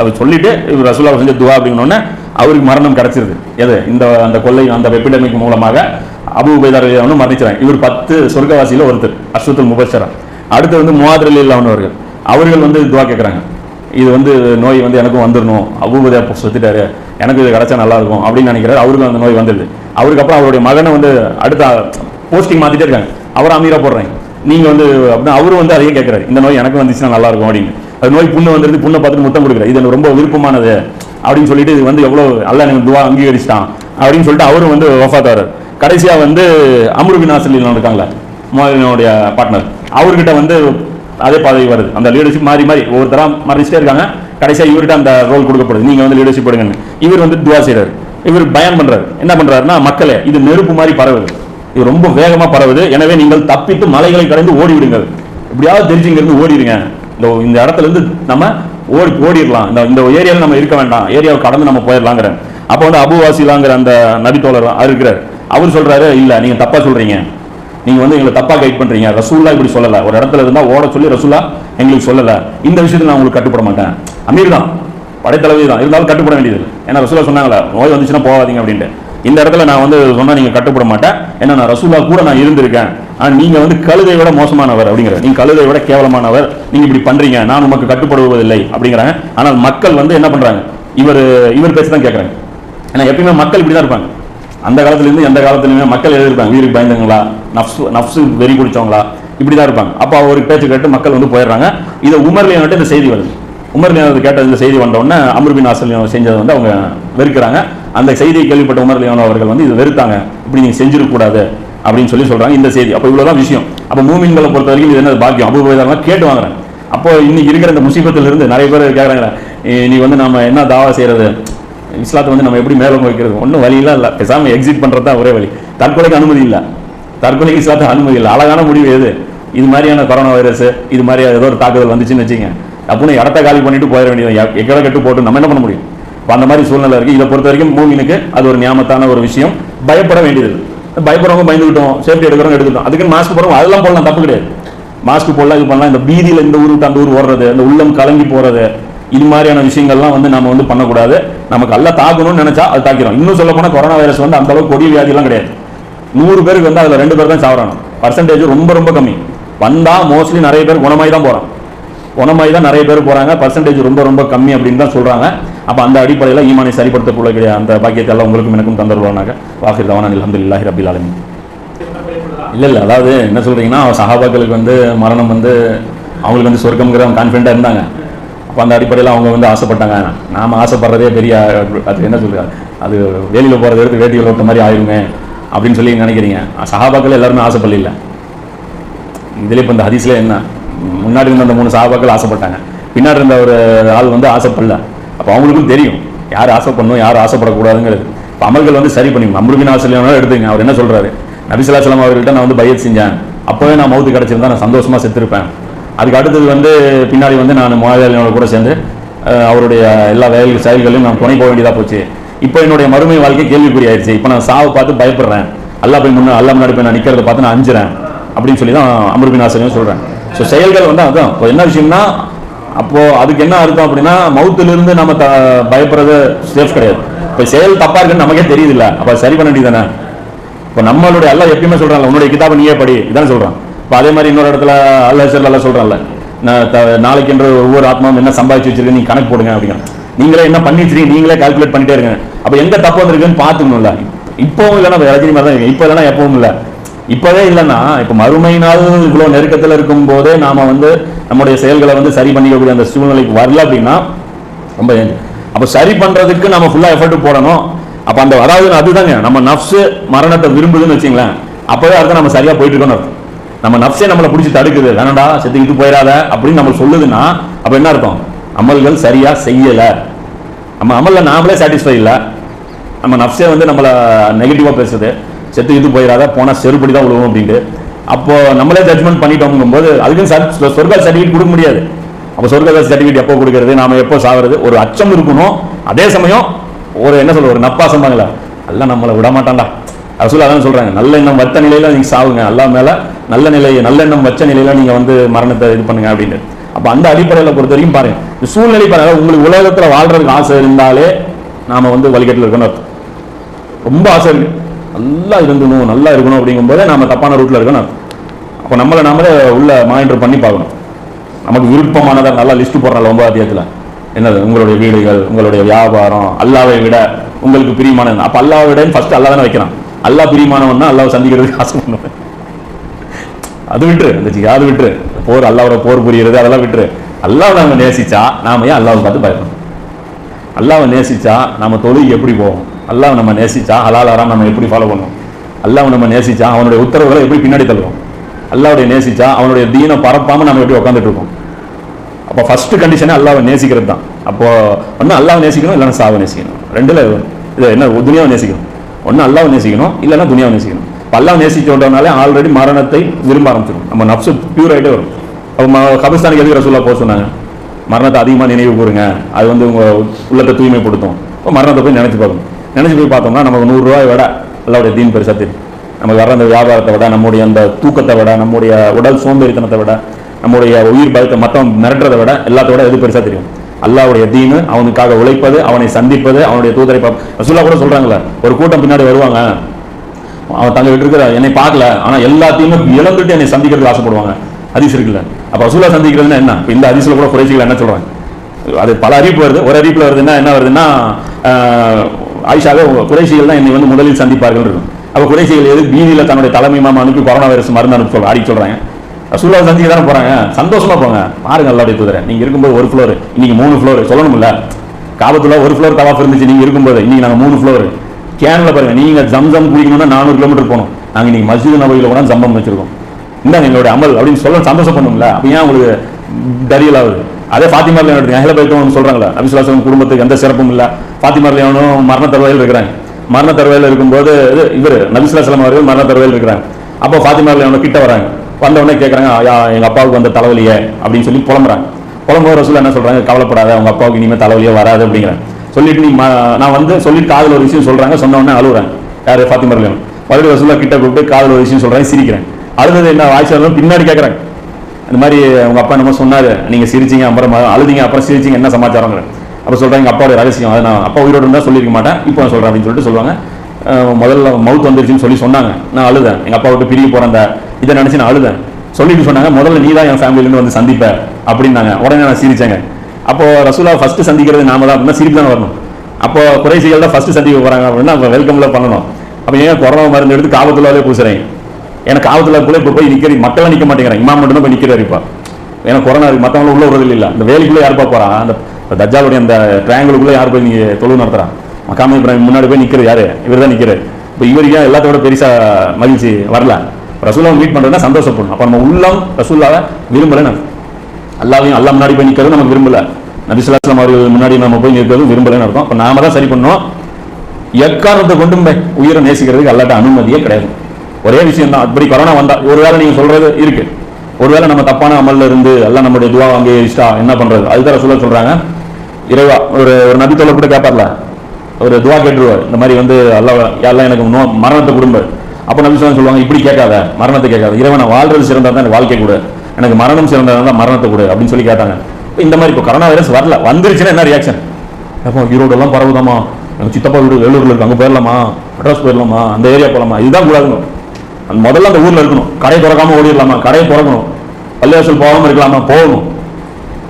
அவர் சொல்லிட்டு இவர் ரசூலா செஞ்ச துவா அப்படின்ன அவருக்கு மரணம் கிடச்சிருது. எது? இந்த அந்த கொள்ளை அந்த எபிடமிக் மூலமாக அபு உபைதார் வந்து மரணிச்சாங்க இவர் பத்து சொர்க்கவாசியில் ஒருத்தர் அஸ்வத்துல் முபஷரா. அடுத்து வந்து முவாதிரில் அவனவர்கள் அவர்கள். வந்து துவா கேட்குறாங்க இது வந்து நோய் வந்து எனக்கும் வந்துடணும் அபூபதா செத்துட்டாரு. எனக்கு இது கிடைச்சா நல்லா இருக்கும் அப்படின்னு நினைக்கிறாரு. அவருக்கும் அந்த நோய் வந்துடுது. அவருக்கப்புறம் அவருடைய மகனை வந்து அடுத்த போஸ்டிங் மாற்றிட்டே இருக்காங்க. அவர் அமீரா போடுறாங்க நீங்கள் வந்து அப்படின்னா அவரும் வந்து அதையே கேட்குறாரு. இந்த நோய் எனக்கு வந்துச்சுன்னா நல்லா இருக்கும் அப்படின்னு. அது நோய் புண்ணு வந்துருந்து புண்ணை பார்த்துட்டு முத்தம் கொடுக்குறாரு. இது எனக்கு ரொம்ப விருப்பமானது அப்படின்னு சொல்லிட்டு இது வந்து எவ்வளோ அல்ல எனக்கு துவா அங்கீகரிச்சிட்டான் அப்படின்னு சொல்லிட்டு அவரும் வந்து வஃபாத்தாரு கடைசியாக வந்து அம்ருபின் ஆசிரியர் இருக்காங்களா மோதனுடைய பார்ட்னர் அவர்கிட்ட வந்து அதே பதவி வருது. அந்த லீடர்ஷிப் மாறி மாறி ஒவ்வொருத்தரா மறைச்சிட்டே இருக்காங்க. கடைசியாக இவர்கிட்ட அந்த ரோல் கொடுக்கப்படுது. நீங்கள் வந்து லீடர்ஷிப் எடுங்கன்னு. இவர் வந்து துவா செய்கிறார் இவர் பயன் பண்ணுறாரு என்ன பண்ணுறாருன்னா மக்களே இது நெருப்பு மாதிரி பரவுது. இது ரொம்ப வேகமாக பரவுது. எனவே நீங்கள் தப்பித்து மலைகளை கடந்து ஓடி விடுங்கள் எப்படியாவது தெரிஞ்சு இங்கேருந்து ஓடிடுங்க. இந்த இந்த இடத்துல இருந்து நம்ம ஓடி ஓடிடலாம். இந்த இந்த ஏரியாவில் நம்ம இருக்க வேண்டாம். ஏரியாவை கடந்து நம்ம போயிடலாங்கிற. அப்போ வந்து அபுவாசிலாங்கிற அந்த நபித்தோழர் அவர் இருக்கிறார். அவர் சொல்கிறாரு இல்லை நீங்கள் தப்பாக சொல்கிறீங்க நீங்க வந்து எங்களை தப்பா கைட் பண்றீங்க. ரசூல்லா இப்படி சொல்லல. ஒரு இடத்துல இருந்தா ஓட சொல்லி ரசூல்லா எங்களுக்கு சொல்லல. இந்த விஷயத்துல நான் உங்களுக்கு கட்டுப்பட மாட்டேன். அமீர் தான். படைத்தளபதி தான். இருந்தாலும் கட்டுப்பட வேண்டியது ஏன்னா ரசூலா சொன்னாங்களா நோய் வந்துச்சுன்னா போகாதீங்க அப்படின்ட்டு. இந்த இடத்துல நான் வந்து சொன்னா நீங்க கட்டுப்பட மாட்டேன். ஏன்னா நான் ரசூலா கூட நான் இருந்திருக்கேன். ஆனா நீங்க வந்து கழுதை விட மோசமானவர் அப்படிங்கிற நீங்க கழுதை விட கேவலமானவர். நீங்க இப்படி பண்றீங்க. நான் உமக்கு கட்டுப்படுவதில்லை அப்படிங்கிறாங்க. ஆனால் மக்கள் வந்து என்ன பண்றாங்க? இவர் இவர் பேச்சு தான் கேட்கறாங்க ஏன்னா எப்பயுமே மக்கள் இப்படி தான் இருப்பாங்க. அந்த காலத்துலேருந்து எந்த காலத்துலையுமே மக்கள் எழுதிருப்பாங்க வீருக்கு பயந்தவங்களா நஃப்ஸ் நஃப்ஸு வெறி குடித்தவங்களா இப்படி தான் இருப்பாங்க. அப்போ அவருக்கு பேச்சு கேட்டு மக்கள் வந்து போயிடுறாங்க. இதை உமர்லியான்ட்டு இந்த செய்தி வருது. உமர்லியான் கேட்ட இந்த செய்தி வந்தோடனே அமர்பின் ஆசலியம் செஞ்சதை வந்து அவங்க வெறுக்கிறாங்க. அந்த செய்தியை கேள்விப்பட்ட உமர்லியான் அவர்கள் வந்து இது வெறுத்தாங்க. இப்படி நீங்கள் செஞ்சிருக்கக்கூடாது அப்படின்னு சொல்லி சொல்கிறாங்க இந்த செய்தி. அப்போ இவ்வளவுதான் விஷயம். அப்போ மூமின்களை பொறுத்த வரைக்கும் இது என்ன பாக்கியம்? அபுபேதம் கேட்டு வாங்குறாங்க அப்போ இன்னைக்கு இருக்கிற இந்த முசீபத்துல இருந்து நிறைய பேர் கேட்குறாங்க நீ வந்து நம்ம என்ன தாவா செய்யறது? இஸ்லாத்தை வந்து நம்ம எப்படி மேலே வைக்கிறது ஒன்றும் வழியெல்லாம் இல்லை. பெசாமல் எக்ஸிட் பண்ணுறது தான் ஒரே வழி. தற்கொலைக்கு அனுமதி இல்லை. தற்கொலைக்கு இஸ்லாத்துக்கு அனுமதி இல்லை. அழகான முடிவு எது? இது மாதிரியான கொரோனா வைரஸ் இது மாதிரி ஏதோ ஒரு தாக்குதல் வந்துச்சுன்னு வச்சுங்க அப்படின்னு இடத்த காலி பண்ணிட்டு போயிட வேண்டியது எக்கட கட்டு போட்டு நம்ம என்ன பண்ண முடியும்? இப்போ அந்த மாதிரி சூழ்நிலை இருக்குது இதை பொறுத்த வரைக்கும் மூவினுக்கு அது ஒரு ஞாபகத்தான ஒரு விஷயம். பயப்பட வேண்டியது பயப்படுறவங்க பயந்துக்கிட்டோம் சேஃப்டி எடுக்கிறவங்க எடுத்துட்டோம் அதுக்கு மாஸ்க் போடுறோம் அதெல்லாம் போடலாம். தப்பு கிடையாது. மாஸ்க் போடலாம் இது பண்ணலாம். இந்த பீதியில் இந்த ஊர் விட்டு அந்த ஊர் ஓடுறது இந்த உள்ளம் கலங்கி போகிறது இது மாதிரியான விஷயங்கள்லாம் வந்து நம்ம வந்து பண்ணக்கூடாது. நமக்கு அல்ல தாக்கணும்னு நினைச்சா அது தாக்கிறோம் இன்னும் சொல்ல போனால் கொரோனா வைரஸ் வந்து அந்த அளவுக்கு கொடிய வியாதிலாம் கிடையாது. நூறு பேருக்கு வந்து அதில் ரெண்டு பேர் தான் சாவறாங்க பர்சன்டேஜ் ரொம்ப ரொம்ப கம்மி. வந்தால் மோஸ்ட்லி நிறைய பேர் குணமாய் தான் போகிறான் குணமாய் தான் நிறைய பேர் போகிறாங்க பர்சன்டேஜ் ரொம்ப ரொம்ப கம்மி அப்படின்னு தான் சொல்கிறாங்க அப்போ அந்த அடிப்படையில் ஈமானை சரிப்படுத்தக்கூடிய அந்த பாக்கியத்தை எல்லாம் உங்களுக்கும் எனக்கும் தந்துருவாங்க வாக்கு தவான அலமதுல்லாஹி ரபில் ஆலமீன். இல்லை இல்லை. அதாவது என்ன சொல்கிறீங்கன்னா சஹாபாக்களுக்கு வந்து மரணம் வந்து அவங்களுக்கு வந்து சொர்க்கம்ங்கிற கான்ஃபிடண்ட்டாக இருந்தாங்க. அப்போ அந்த அடிப்படையில் அவங்க வந்து ஆசைப்பட்டாங்க. நாம ஆசைப்படுறதே பெரிய அது என்ன சொல்றது? அது வேலியில் போறது எடுத்து வேட்டியில் ஓட்ட மாதிரி ஆயிருமே அப்படின்னு சொல்லி நினைக்கிறீங்க. சஹாபாக்கள் எல்லாருமே ஆசைப்படல இதுலேயே இப்போ இந்த ஹதீஸில் என்ன? முன்னாடி இருந்த அந்த மூணு சஹாபாக்கள் ஆசைப்பட்டாங்க. பின்னாடி இருந்த ஒரு ஆள் வந்து ஆசைப்படல. அப்போ அவங்களுக்கும் தெரியும். யார் ஆசைப்படணும் யார் ஆசைப்படக்கூடாதுங்கிறது. இப்போ அமல்கள் வந்து சரி பண்ணி அம்ருபின் ஆசிரியர் எடுத்துங்க அவர் என்ன சொல்றாரு? நபிசுல்லாஸ்லாம் அவர்கள்ட்ட நான் வந்து பையத் செஞ்சேன். அப்போவே நான் மவுத்து கிடச்சிருந்தா நான் சந்தோஷமாக செத்துருப்பேன். அதுக்கு அடுத்தது வந்து பின்னாடி வந்து நான் முகாதாலியோட கூட சேர்ந்து அவருடைய எல்லா வேலைகள் செயல்களையும் நான் துணை போக வேண்டியதாக போச்சு. இப்போ என்னுடைய மறுமை வாழ்க்கை கேள்விக்குறி ஆயிடுச்சு இப்போ நான் சாவை பார்த்து பயப்படுறேன். அல்லா போய் முன்னே அல்லா முன்னாடி போய் நான் நிற்கிறத பார்த்து நான் அஞ்சுறேன். அப்படின்னு சொல்லி தான் அமருபின் ஆசிரியம் சொல்கிறேன் ஸோ செயல்கள் வந்து அதுதான் இப்போ என்ன விஷயம்னா அப்போது அதுக்கு என்ன அர்த்தம் அப்படின்னா மவுத்துலேருந்து நம்ம த பயப்படுறது சேஃப் கிடையாது. இப்போ செயல் தப்பாக இருக்குன்னு நமக்கே தெரியுது இல்லை அப்போ சரி பண்ண வேண்டியதானே இப்போ நம்மளுடைய எல்லாம் எப்பயுமே சொல்கிறாங்க உன்னுடைய கிதாபை நீயே படி. இதான் சொல்கிறான் இப்போ அதே மாதிரி இன்னொரு இடத்துல அல்லாஹ் சர் அல்லாஹ் நான் நாளைக்கு என்ற ஒவ்வொரு ஆத்மாவும் என்ன சம்பாதிச்சு வச்சிருக்கு நீங்க கணக்கு போடுங்க அப்படிங்க நீங்களே என்ன பண்ணி வச்சிருக்கீங்க நீங்களே கால்குலேட் பண்ணிட்டே இருங்க. அப்போ எந்த தப்பு வந்திருக்குன்னு பார்த்துக்கணும்ல. இப்போவும் இல்லைன்னா ரஜினி மாதிரி தான் இப்போ இல்லைன்னா எப்பவும் இல்லை. இப்போவே இல்லைன்னா இப்போ மறுமை நாள் நெருக்கத்தில் இருக்கும் போதே நாம வந்து நம்முடைய செயல்களை வந்து சரி பண்ணிக்கக்கூடிய அந்த சூழ்நிலைக்கு வரல அப்படின்னா ரொம்ப அப்போ சரி பண்ணுறதுக்கு நம்ம ஃபுல்லாக எஃபர்ட் போடணும். அப்போ அந்த அதாவது அதுதாங்க நம்ம நஃப்ஸ் மரணத்தை விரும்புதுன்னு வச்சுங்களேன். அப்போவே அர்த்தம் நம்ம சரியாக போயிட்டு இருக்கோம்னு அர்த்தம். நம்ம நப்சே நம்மளை பிடிச்சி தடுக்குது. வேணடா செத்துக்கிட்டு போயிடாத அப்படின்னு நம்ம சொல்லுதுன்னா அப்போ என்ன அர்த்தம்? அமல்கள் சரியா செய்யலை. நம்ம அமலில் நாமளே சாட்டிஸ்ஃபை இல்லை. நம்ம நப்சே வந்து நம்மள நெகட்டிவாக பேசுது. செத்து இது போயிடாத போனால் செருப்படி தான் விழுவோம் அப்படின்ட்டு. அப்போ நம்மளே ஜட்மெண்ட் பண்ணிட்டோம்ங்கும் போது அதுக்கும் சர்- சொர்க்க சர்டிஃபிகேட் கொடுக்க முடியாது. அப்போ சொர்க்க சர்டிஃபிகேட் எப்போ கொடுக்கறது நாம் எப்போ சாகிறது ஒரு அச்சம் இருக்கணும். அதே சமயம் ஒரு என்ன சொல்ற ஒரு நப்பா சொன்னாங்களா எல்லாம் நம்மளை விட மாட்டான்டா ரசூல் அதான் சொல்கிறாங்க நல்ல எண்ணம் வச்ச நிலையில நீங்க சாவுங்க அல்லா மேலே நல்ல நிலை நல்ல எண்ணம் வச்ச நிலையில நீங்க வந்து மரணத்தை இது பண்ணுங்க அப்படின்னு. அப்போ அந்த அடிப்படையில பொறுத்த வரைக்கும் பாருங்க இந்த சூழ்நிலை பாருங்க உங்களுக்கு உலகத்தில் வாழ்றதுக்கு ஆசை இருந்தாலே நாம வந்து வழிகட்டில் இருக்கணும் அர்த்தம். ரொம்ப ஆசை இருக்கு. நல்லா இருந்தணும் நல்லா இருக்கணும் அப்படிங்கும்போது நம்ம தப்பான ரூட்ல இருக்கணும் அர்த்தம். அப்போ நம்மளை நாமளே உள்ள மானிட்டர் பண்ணி பார்க்கணும். நமக்கு விருப்பமானதாக நல்லா லிஸ்ட் போடுறாங்க ஒன்பது அதிகத்தில் என்னது? உங்களுடைய வீடுகள் உங்களுடைய வியாபாரம் அல்லாவை விட உங்களுக்கு பிரியமானது. அப்போ அல்லாவை விடன்னு ஃபஸ்ட்டு அல்லா தானே வைக்கிறான். அல்லாஹ் பிரியமானவன் தான் அல்லாவை சந்திக்கிறதுக்கு ஆசை பண்ணுவேன். அது விட்டுரு அந்த ஜி- விட்டுரு. போர் அல்லாவோட போர் புரியுறது அதெல்லாம் விட்டுரு. அல்லாஹ் நாம நேசிச்சா நாம ஏன் அல்லாவை பார்த்து பயப்படணும்? அல்லாவை நேசிச்சா நம்ம தொழில் எப்படி போவோம் அல்லாவை நம்ம நேசிச்சா ஹலால் ஆறாம் நம்ம எப்படி ஃபாலோ பண்ணுவோம்? அல்லாவை நம்ம நேசிச்சா அவனுடைய உத்தரவுகளை எப்படி பின்னாடி தள்ளுவோம்? அல்லாவுடைய நேசிச்சா அவனுடைய தீனை பரப்பாம நம்ம எப்படி உட்காந்துட்டு இருக்கோம்? அப்போ ஃபர்ஸ்ட் கண்டிஷனே அல்லாவை நேசிக்கிறது தான். அப்போ ஒன்று அல்லாவை நேசிக்கணும் இல்லைன்னா சாவை நேசிக்கணும். ரெண்டுல இது என்ன துணியாவை நேசிக்கணும். ஒன்று அல்லாவை நேசிக்கணும் இல்லைன்னா துணியாவை நேசிக்கணும். இப்போ அல்லாவை நேசிச்சு விட்டோம்னாலே ஆல்ரெடி மரணத்தை விரும்ப ஆரம்பிச்சிடும். நம்ம நப்சு பியூர் ஆகிட்டே வரும். அப்போ ம- கபிஸ்தானுக்கு எதுக்கு ரசூல்லா போக சொன்னாங்க? மரணத்தை அதிகமாக நினைவு கூறுங்க. அது வந்து உங்கள் உள்ளத்தை தூய்மைப்படுத்தும். இப்போ மரணத்தை போய் நினச்சி பார்க்கணும். நினச்சி போய் பார்த்தோம்னா நமக்கு நூறுரூவாய் விட அல்லாவுடைய தீன் பெருசாக தெரியும் நமக்கு வர அந்த வியாபாரத்தை விட நம்முடைய அந்த தூக்கத்தை விட நம்முடைய உடல் சோம்பேறித்தனத்தை விட நம்முடைய உயிர் பயத்தை மத்தம் மிரட்டுறதை விட எல்லாத்தோட எது பெருசாக தெரியும் அல்லாவுடைய தீனு அவனுக்காக உழைப்பது அவனை சந்திப்பது அவனுடைய தூதரை ரசூல்லா கூட சொல்றாங்களே ஒரு கூட்டம் பின்னாடி வருவாங்க. அவன் தங்க விட்டு இருக்கிற என்னை பார்க்கல ஆனா எல்லாத்தையுமே இழந்துட்டு என்னை சந்திக்கிறதுக்கு ஆசைப்படுவாங்க. அதிசு இருக்குல்ல. அப்ப ரசூலா சந்திக்கிறதுன்னா என்ன? இப்போ இந்த ஹதீஸ்ல கூட குறைச்சிக்கல என்ன சொல்றாங்க? அது பல அறிவிப்பு வருது. ஒரு அறிவிப்புல வருதுன்னா என்ன வருதுன்னா ஆயிஷாவே குறைசிகள் தான் என்னை வந்து முதலில் சந்திப்பார்கள் இருக்கும். அப்ப குறைசிகள் எது பீதியில தன்னுடைய தலைமை மாமா அனுப்பி கொரோனா வைரஸ் மருந்து அனுப்பி அடிக்க சொல்றாங்க. ரசூல்லா சந்திக்க தானே போகிறாங்க சந்தோஷமா போங்க. பாருங்க அல்லாவுடைய தூதரை. நீங்கள் இருக்கும்போது ஒரு ஃப்ளோர் இன்னைக்கு மூணு ஃப்ளோர் சொல்லணும்ல? காபத்தில் ஒரு ஃப்ளோர் தவாஃப் இருந்துச்சு. நீங்கள் இருக்கும்போது இன்றைக்கி நாங்கள் மூணு ஃப்ளோர் கேனில் பாருங்கள் நீங்கள் ஜம் ஜம் குடிக்கணும்னா நானூறு கிலோமீட்டர் போகணும். நாங்கள் இன்னைக்கு மஸ்ஜித் நபையில் கூட ஜம்பம் வச்சுருக்கோம். இந்தாங்க எங்களுடைய அமல் அப்படின்னு சொல்ல சந்தோஷம் பண்ணும்ல? அப்போ ஏன் உங்களுக்கு தரியல் ஆகுது? அதே ஃபாத்திமாரில் எடுத்துங்க அகில பைத்தம் சொல்கிறாங்களா அபிசுலாசம் குடும்பத்துக்கு எந்த சிறப்பும் இல்லை. ஃபாத்திமாரில் எவனும் மரண தருவாயில் இருக்கிறாங்க. மரண தருவாயில் இருக்கும்போது இது இவர் நபிசுலாசலம் அவர்கள் மரண தருவாயில் இருக்கிறாங்க. அப்போ ஃபாத்திமாரில் எவனோ கிட்ட வராங்க. வந்தவொடனே உடனே கேட்குறாங்க எங்கள் அப்பாவுக்கு வந்த தலைவலியே அப்படின்னு சொல்லி புலம்புறாங்க. புலம்புற ரசூல் என்ன சொல்கிறாங்க கவலைப்படாத உங்கள் அப்பாவுக்கு இனிமேல் தலைவலியே வராது அப்படிங்கிறேன் சொல்லிட்டு நீ நான் வந்து சொல்லிட்டு காதல் ஒரு விஷயம் சொல்கிறாங்க சொன்னவொடனே உடனே யார் யாரு ஃபாத்திமர் மறுபடியும் ரசூலா கிட்ட கூப்பிட்டு காதல் ஒரு விஷயம் சொல்கிறேன் சிரிக்கிறேன் அழுது என்ன வாய்ஸ் பின்னாடி கேட்குறேன் இந்த மாதிரி உங்கள் அப்பா என்னமோ சொன்னாரு நீங்கள் சிரிச்சிங்க அப்புறம் அழுதிங்க அப்புறம் சிரிச்சிங்க என்ன சமாச்சாரங்கிற அப்போ சொல்கிறேன் எங்கள் அப்பாவோட ரகசியம் அதை நான் அப்பா உயிரோடு இருந்தால் சொல்லியிருக்க மாட்டேன் இப்போ நான் சொல்கிறேன் அப்படின்னு சொல்லிட்டு சொல்லுவாங்க. முதல்ல மவுத் வந்துருச்சுன்னு சொல்லி சொன்னாங்க. நான் அழுதேன். எங்கள் அப்பா விட்டு பிரிய போற அந்த இதை நினைச்சு நான் அழுதேன். சொல்லிட்டு சொன்னாங்க முதல்ல நீ தான் என் ஃபேமிலியில வந்து சந்திப்ப. அப்படின்னாங்க. உடனே நான் சிரிச்சேங்க. அப்போ ரசூலா ஃபர்ஸ்ட் சந்திக்கிறது நாம தான். அப்படின்னா சிரிப்பு தான் வரணும். அப்போ குறைசிகள் தான் ஃபர்ஸ்ட் சந்திக்க போறாங்க அப்படின்னா அப்போ வெல்கம்ல பண்ணணும். அப்போ ஏன் கொரோனா மருந்து எடுத்து காவத்துலாவே பூசுறேன்? ஏன்னா காவத்துல இப்போ போய் நிற்கிற மக்கள்லாம் நிற்க மாட்டேங்கிறேன் இமாம் மட்டும் தான் போய் நிற்கிறாரு இப்போ. ஏன்னா கொரோனா இருக்கு. மற்றவங்க உள்ள விடுறது இல்லை. இந்த வேலைக்குள்ளே யாருப்பா போறா? அந்த தஜாவுடைய அந்த ட்ரையாங்கிளுக்குள்ளே யார் போய் நீங்க தொழுவு நடத்துகிறான் மக்காமல் இப்ராஹிம் முன்னாடி போய் நிற்கிறது யார்? இவர் தான் நிற்கிறார் இப்போ இவருக்கு ஏன் எல்லாத்தோட பெருசாக மகிழ்ச்சி வரல? ரசூலாவை மீட் பண்ணுறதுனா சந்தோஷப்படணும். அப்போ நம்ம உள்ளம் ரசூல்லாவை விரும்பலை அர்த்தம். அல்லாவையும் அல்லா முன்னாடி போய் நிற்கிறது நமக்கு விரும்பல. நபிசுல்லாஸ்லாம் அவர்கள் முன்னாடி நம்ம போய் நிற்கிறது விரும்பலைன்னு அர்த்தம். அப்போ நாம தான் சரி பண்ணோம் எக்காரணத்தை கொண்டும் போய் உயிரை நேசிக்கிறதுக்கு அல்லாட்ட அனுமதியே கிடையாது. ஒரே விஷயம் தான் அப்படி கொரோனா வந்தா ஒருவேளை நீங்க சொல்றது இருக்கு. ஒருவேளை நம்ம தப்பான அமல்ல இருந்து எல்லாம் நம்முடைய துவா அங்கே இஷ்டா என்ன பண்றது? அதுதான் சொல்ல சொல்றாங்க. இறைவா ஒரு ஒரு நபி தொலை கூட கேட்பார்ல ஒரு துவா கேட்டுருவார். இந்த மாதிரி வந்து எல்லாம் எல்லாம் எனக்கு நோ மரணத்தை குடும்பம் அப்போ நபி சொல்லுவாங்க இப்படி கேட்காத மரணத்தை கேட்காத. இரவு நான் வாழ்றது சிறந்தா தான் எனக்கு வாழ்க்கை கூட. எனக்கு மரணம் சிறந்தால் தான் மரணத்தை கூட அப்படின்னு சொல்லி கேட்டாங்க. இந்த மாதிரி இப்போ கொரோனா வைரஸ் வரல. வந்துருச்சுன்னா என்ன ரியாக்ஷன் அப்போ ஈரோடெல்லாம் பரவுதாமா எங்க சித்தப்பா வீடு வேலூர்ல இருக்கு அங்கே போயிடலாமா? அட்ரஸ் போயிடலாமா? அந்த ஏரியா போகலாமா இதுதான் கூடாதுங்க. அந்த முதல்ல அந்த ஊர்ல இருக்கணும். கடை திறக்காம ஓடிடலாமா? கடையை திறக்கணும். பள்ளிவாசல் போகாம இருக்கலாமா? போகணும்.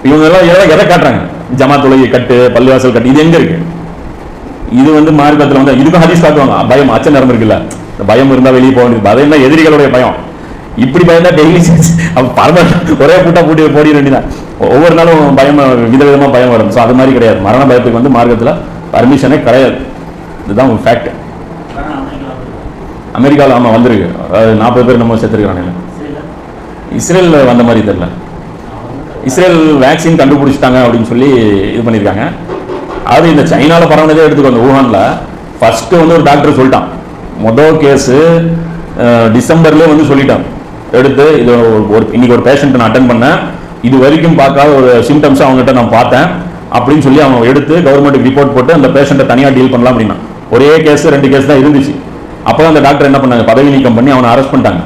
இவங்க எல்லாம் எதை எதை காட்டுறாங்க? ஜமா தொழுகை கட்டு பள்ளிவாசல் கட்டு இது எங்க இருக்கு? இது வந்து மார்க்கத்தில் வந்து இதுக்கும் ஹரிஸ் காட்டுவாங்க. பயம் அச்ச நேரம் இருக்குல்ல பயம் இருந்தா வெளியே போக வேண்டியது. பயம் தான் எதிரிகளுடைய பயம். இப்படி பயந்தா டெய்லி பரம ஒரே கூட்டா போட்டி போடி வேண்டியதான் ஒவ்வொரு நாளும் பயம் விதவிதமா பயம் வரும். ஸோ அது மாதிரி கிடையாது. மரண பயத்துக்கு வந்து மார்க்கத்தில் பர்மிஷனே கிடையாது. இதுதான் ஃபேக்ட் அமெரிக்காவில் ஆமா வந்திருக்கு. நாற்பது பேர் நம்ம சேர்த்துருக்கிறானே இஸ்ரேல் வந்த மாதிரி தெரியல. இஸ்ரேல் வேக்சின் கண்டுபிடிச்சிட்டாங்க அப்படின்னு சொல்லி இது பண்ணியிருக்காங்க. அது இந்த சைனால பரவனதே எடுத்துக்கோங்க. ஊஹானில் ஃபர்ஸ்ட் வந்து ஒரு டாக்டர் சொல்லிட்டான். மொதல் கேஸு டிசம்பர்லேயே வந்து சொல்லிட்டான். எடுத்து இது ஒரு- இன்னைக்கு ஒரு பேஷண்ட் நான் அட்டன் பண்ணேன். இது வரைக்கும் பார்க்காத ஒரு சிம்டம்ஸ் அவங்ககிட்ட நான் பார்த்தேன். அப்படின்னு சொல்லி அவங்க எடுத்து கவர்மெண்ட்டுக்கு ரிப்போர்ட் போட்டு அந்த பேஷண்ட்டை தனியாக டீல் பண்ணலாம் அப்படின்னா. ஒரே கேஸ் ரெண்டு கேஸ் தான் இருந்துச்சு. அப்போ அந்த டாக்டர் என்ன பண்ணாங்க? பதவி நீக்கம் பண்ணி அவனை அரெஸ்ட் பண்ணிட்டாங்க.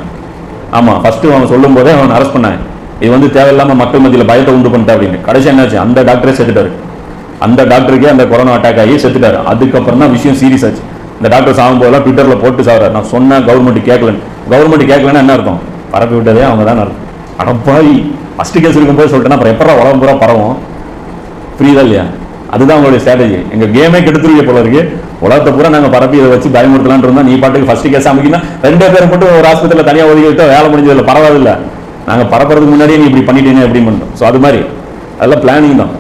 ஆமா ஃபஸ்ட்டு அவன் சொல்லும் போதே அவனை அரெஸ்ட் பண்ணாங்க. இது வந்து தேவையில்லாமல் மக்கள் மத்தியில் பயத்தை உண்டு பண்ணிட்டா அப்படின்னு. கடைசி என்னாச்சு? அந்த டாக்டரே செத்துட்டாரு. அந்த டாக்டருக்கே அந்த கொரோனா அட்டாக் ஆகி செத்துட்டாரு. அதுக்கப்புறம் தான் விஷயம் சீரியஸ் ஆச்சு. இந்த டாக்டர் சாகும் போதெல்லாம் போட்டு சாகுறாரு நான் சொன்னேன் கவர்மெண்ட் கேட்கலன்னு. கவர்மெண்ட் கேட்கலன்னு என்ன அர்த்தம்? பரப்பி விட்டதே அவங்க தான் அர்த்தம் அடப்பாய் ஃபஸ்ட்டு கேஸ் இருக்கும்போது சொல்லிட்டேன் அப்புறம் எப்பறம் உலகம் பூரா பரவும்? புரியுதா இல்லையா? அதுதான் உங்களுடைய ஸ்ட்ராட்டஜி எங்கள் கேமே கெடுத்துருவீங்க போல இருக்கு. உலகத்தை பூரா நாங்கள் பரப்பி இதை வச்சு பயமுறுத்தலாம்னு இருந்தால் நீ பாட்டுக்கு ஃபஸ்ட்டு கேஸ் அமைக்கினா ரெண்டு பேரும் மட்டும் ஒரு ஆஸ்பத்திரியில் தனியாக ஒதுக்கி விட்டா வேலை முடிஞ்சதில்ல பரவாயில்ல. நாங்கள் பரப்புறதுக்கு முன்னாடியே நீ இப்படி பண்ணிட்டீங்க அப்படின்னு பண்ணுறோம் ஸோ அது மாதிரி. அதெல்லாம் பிளானிங் தான்.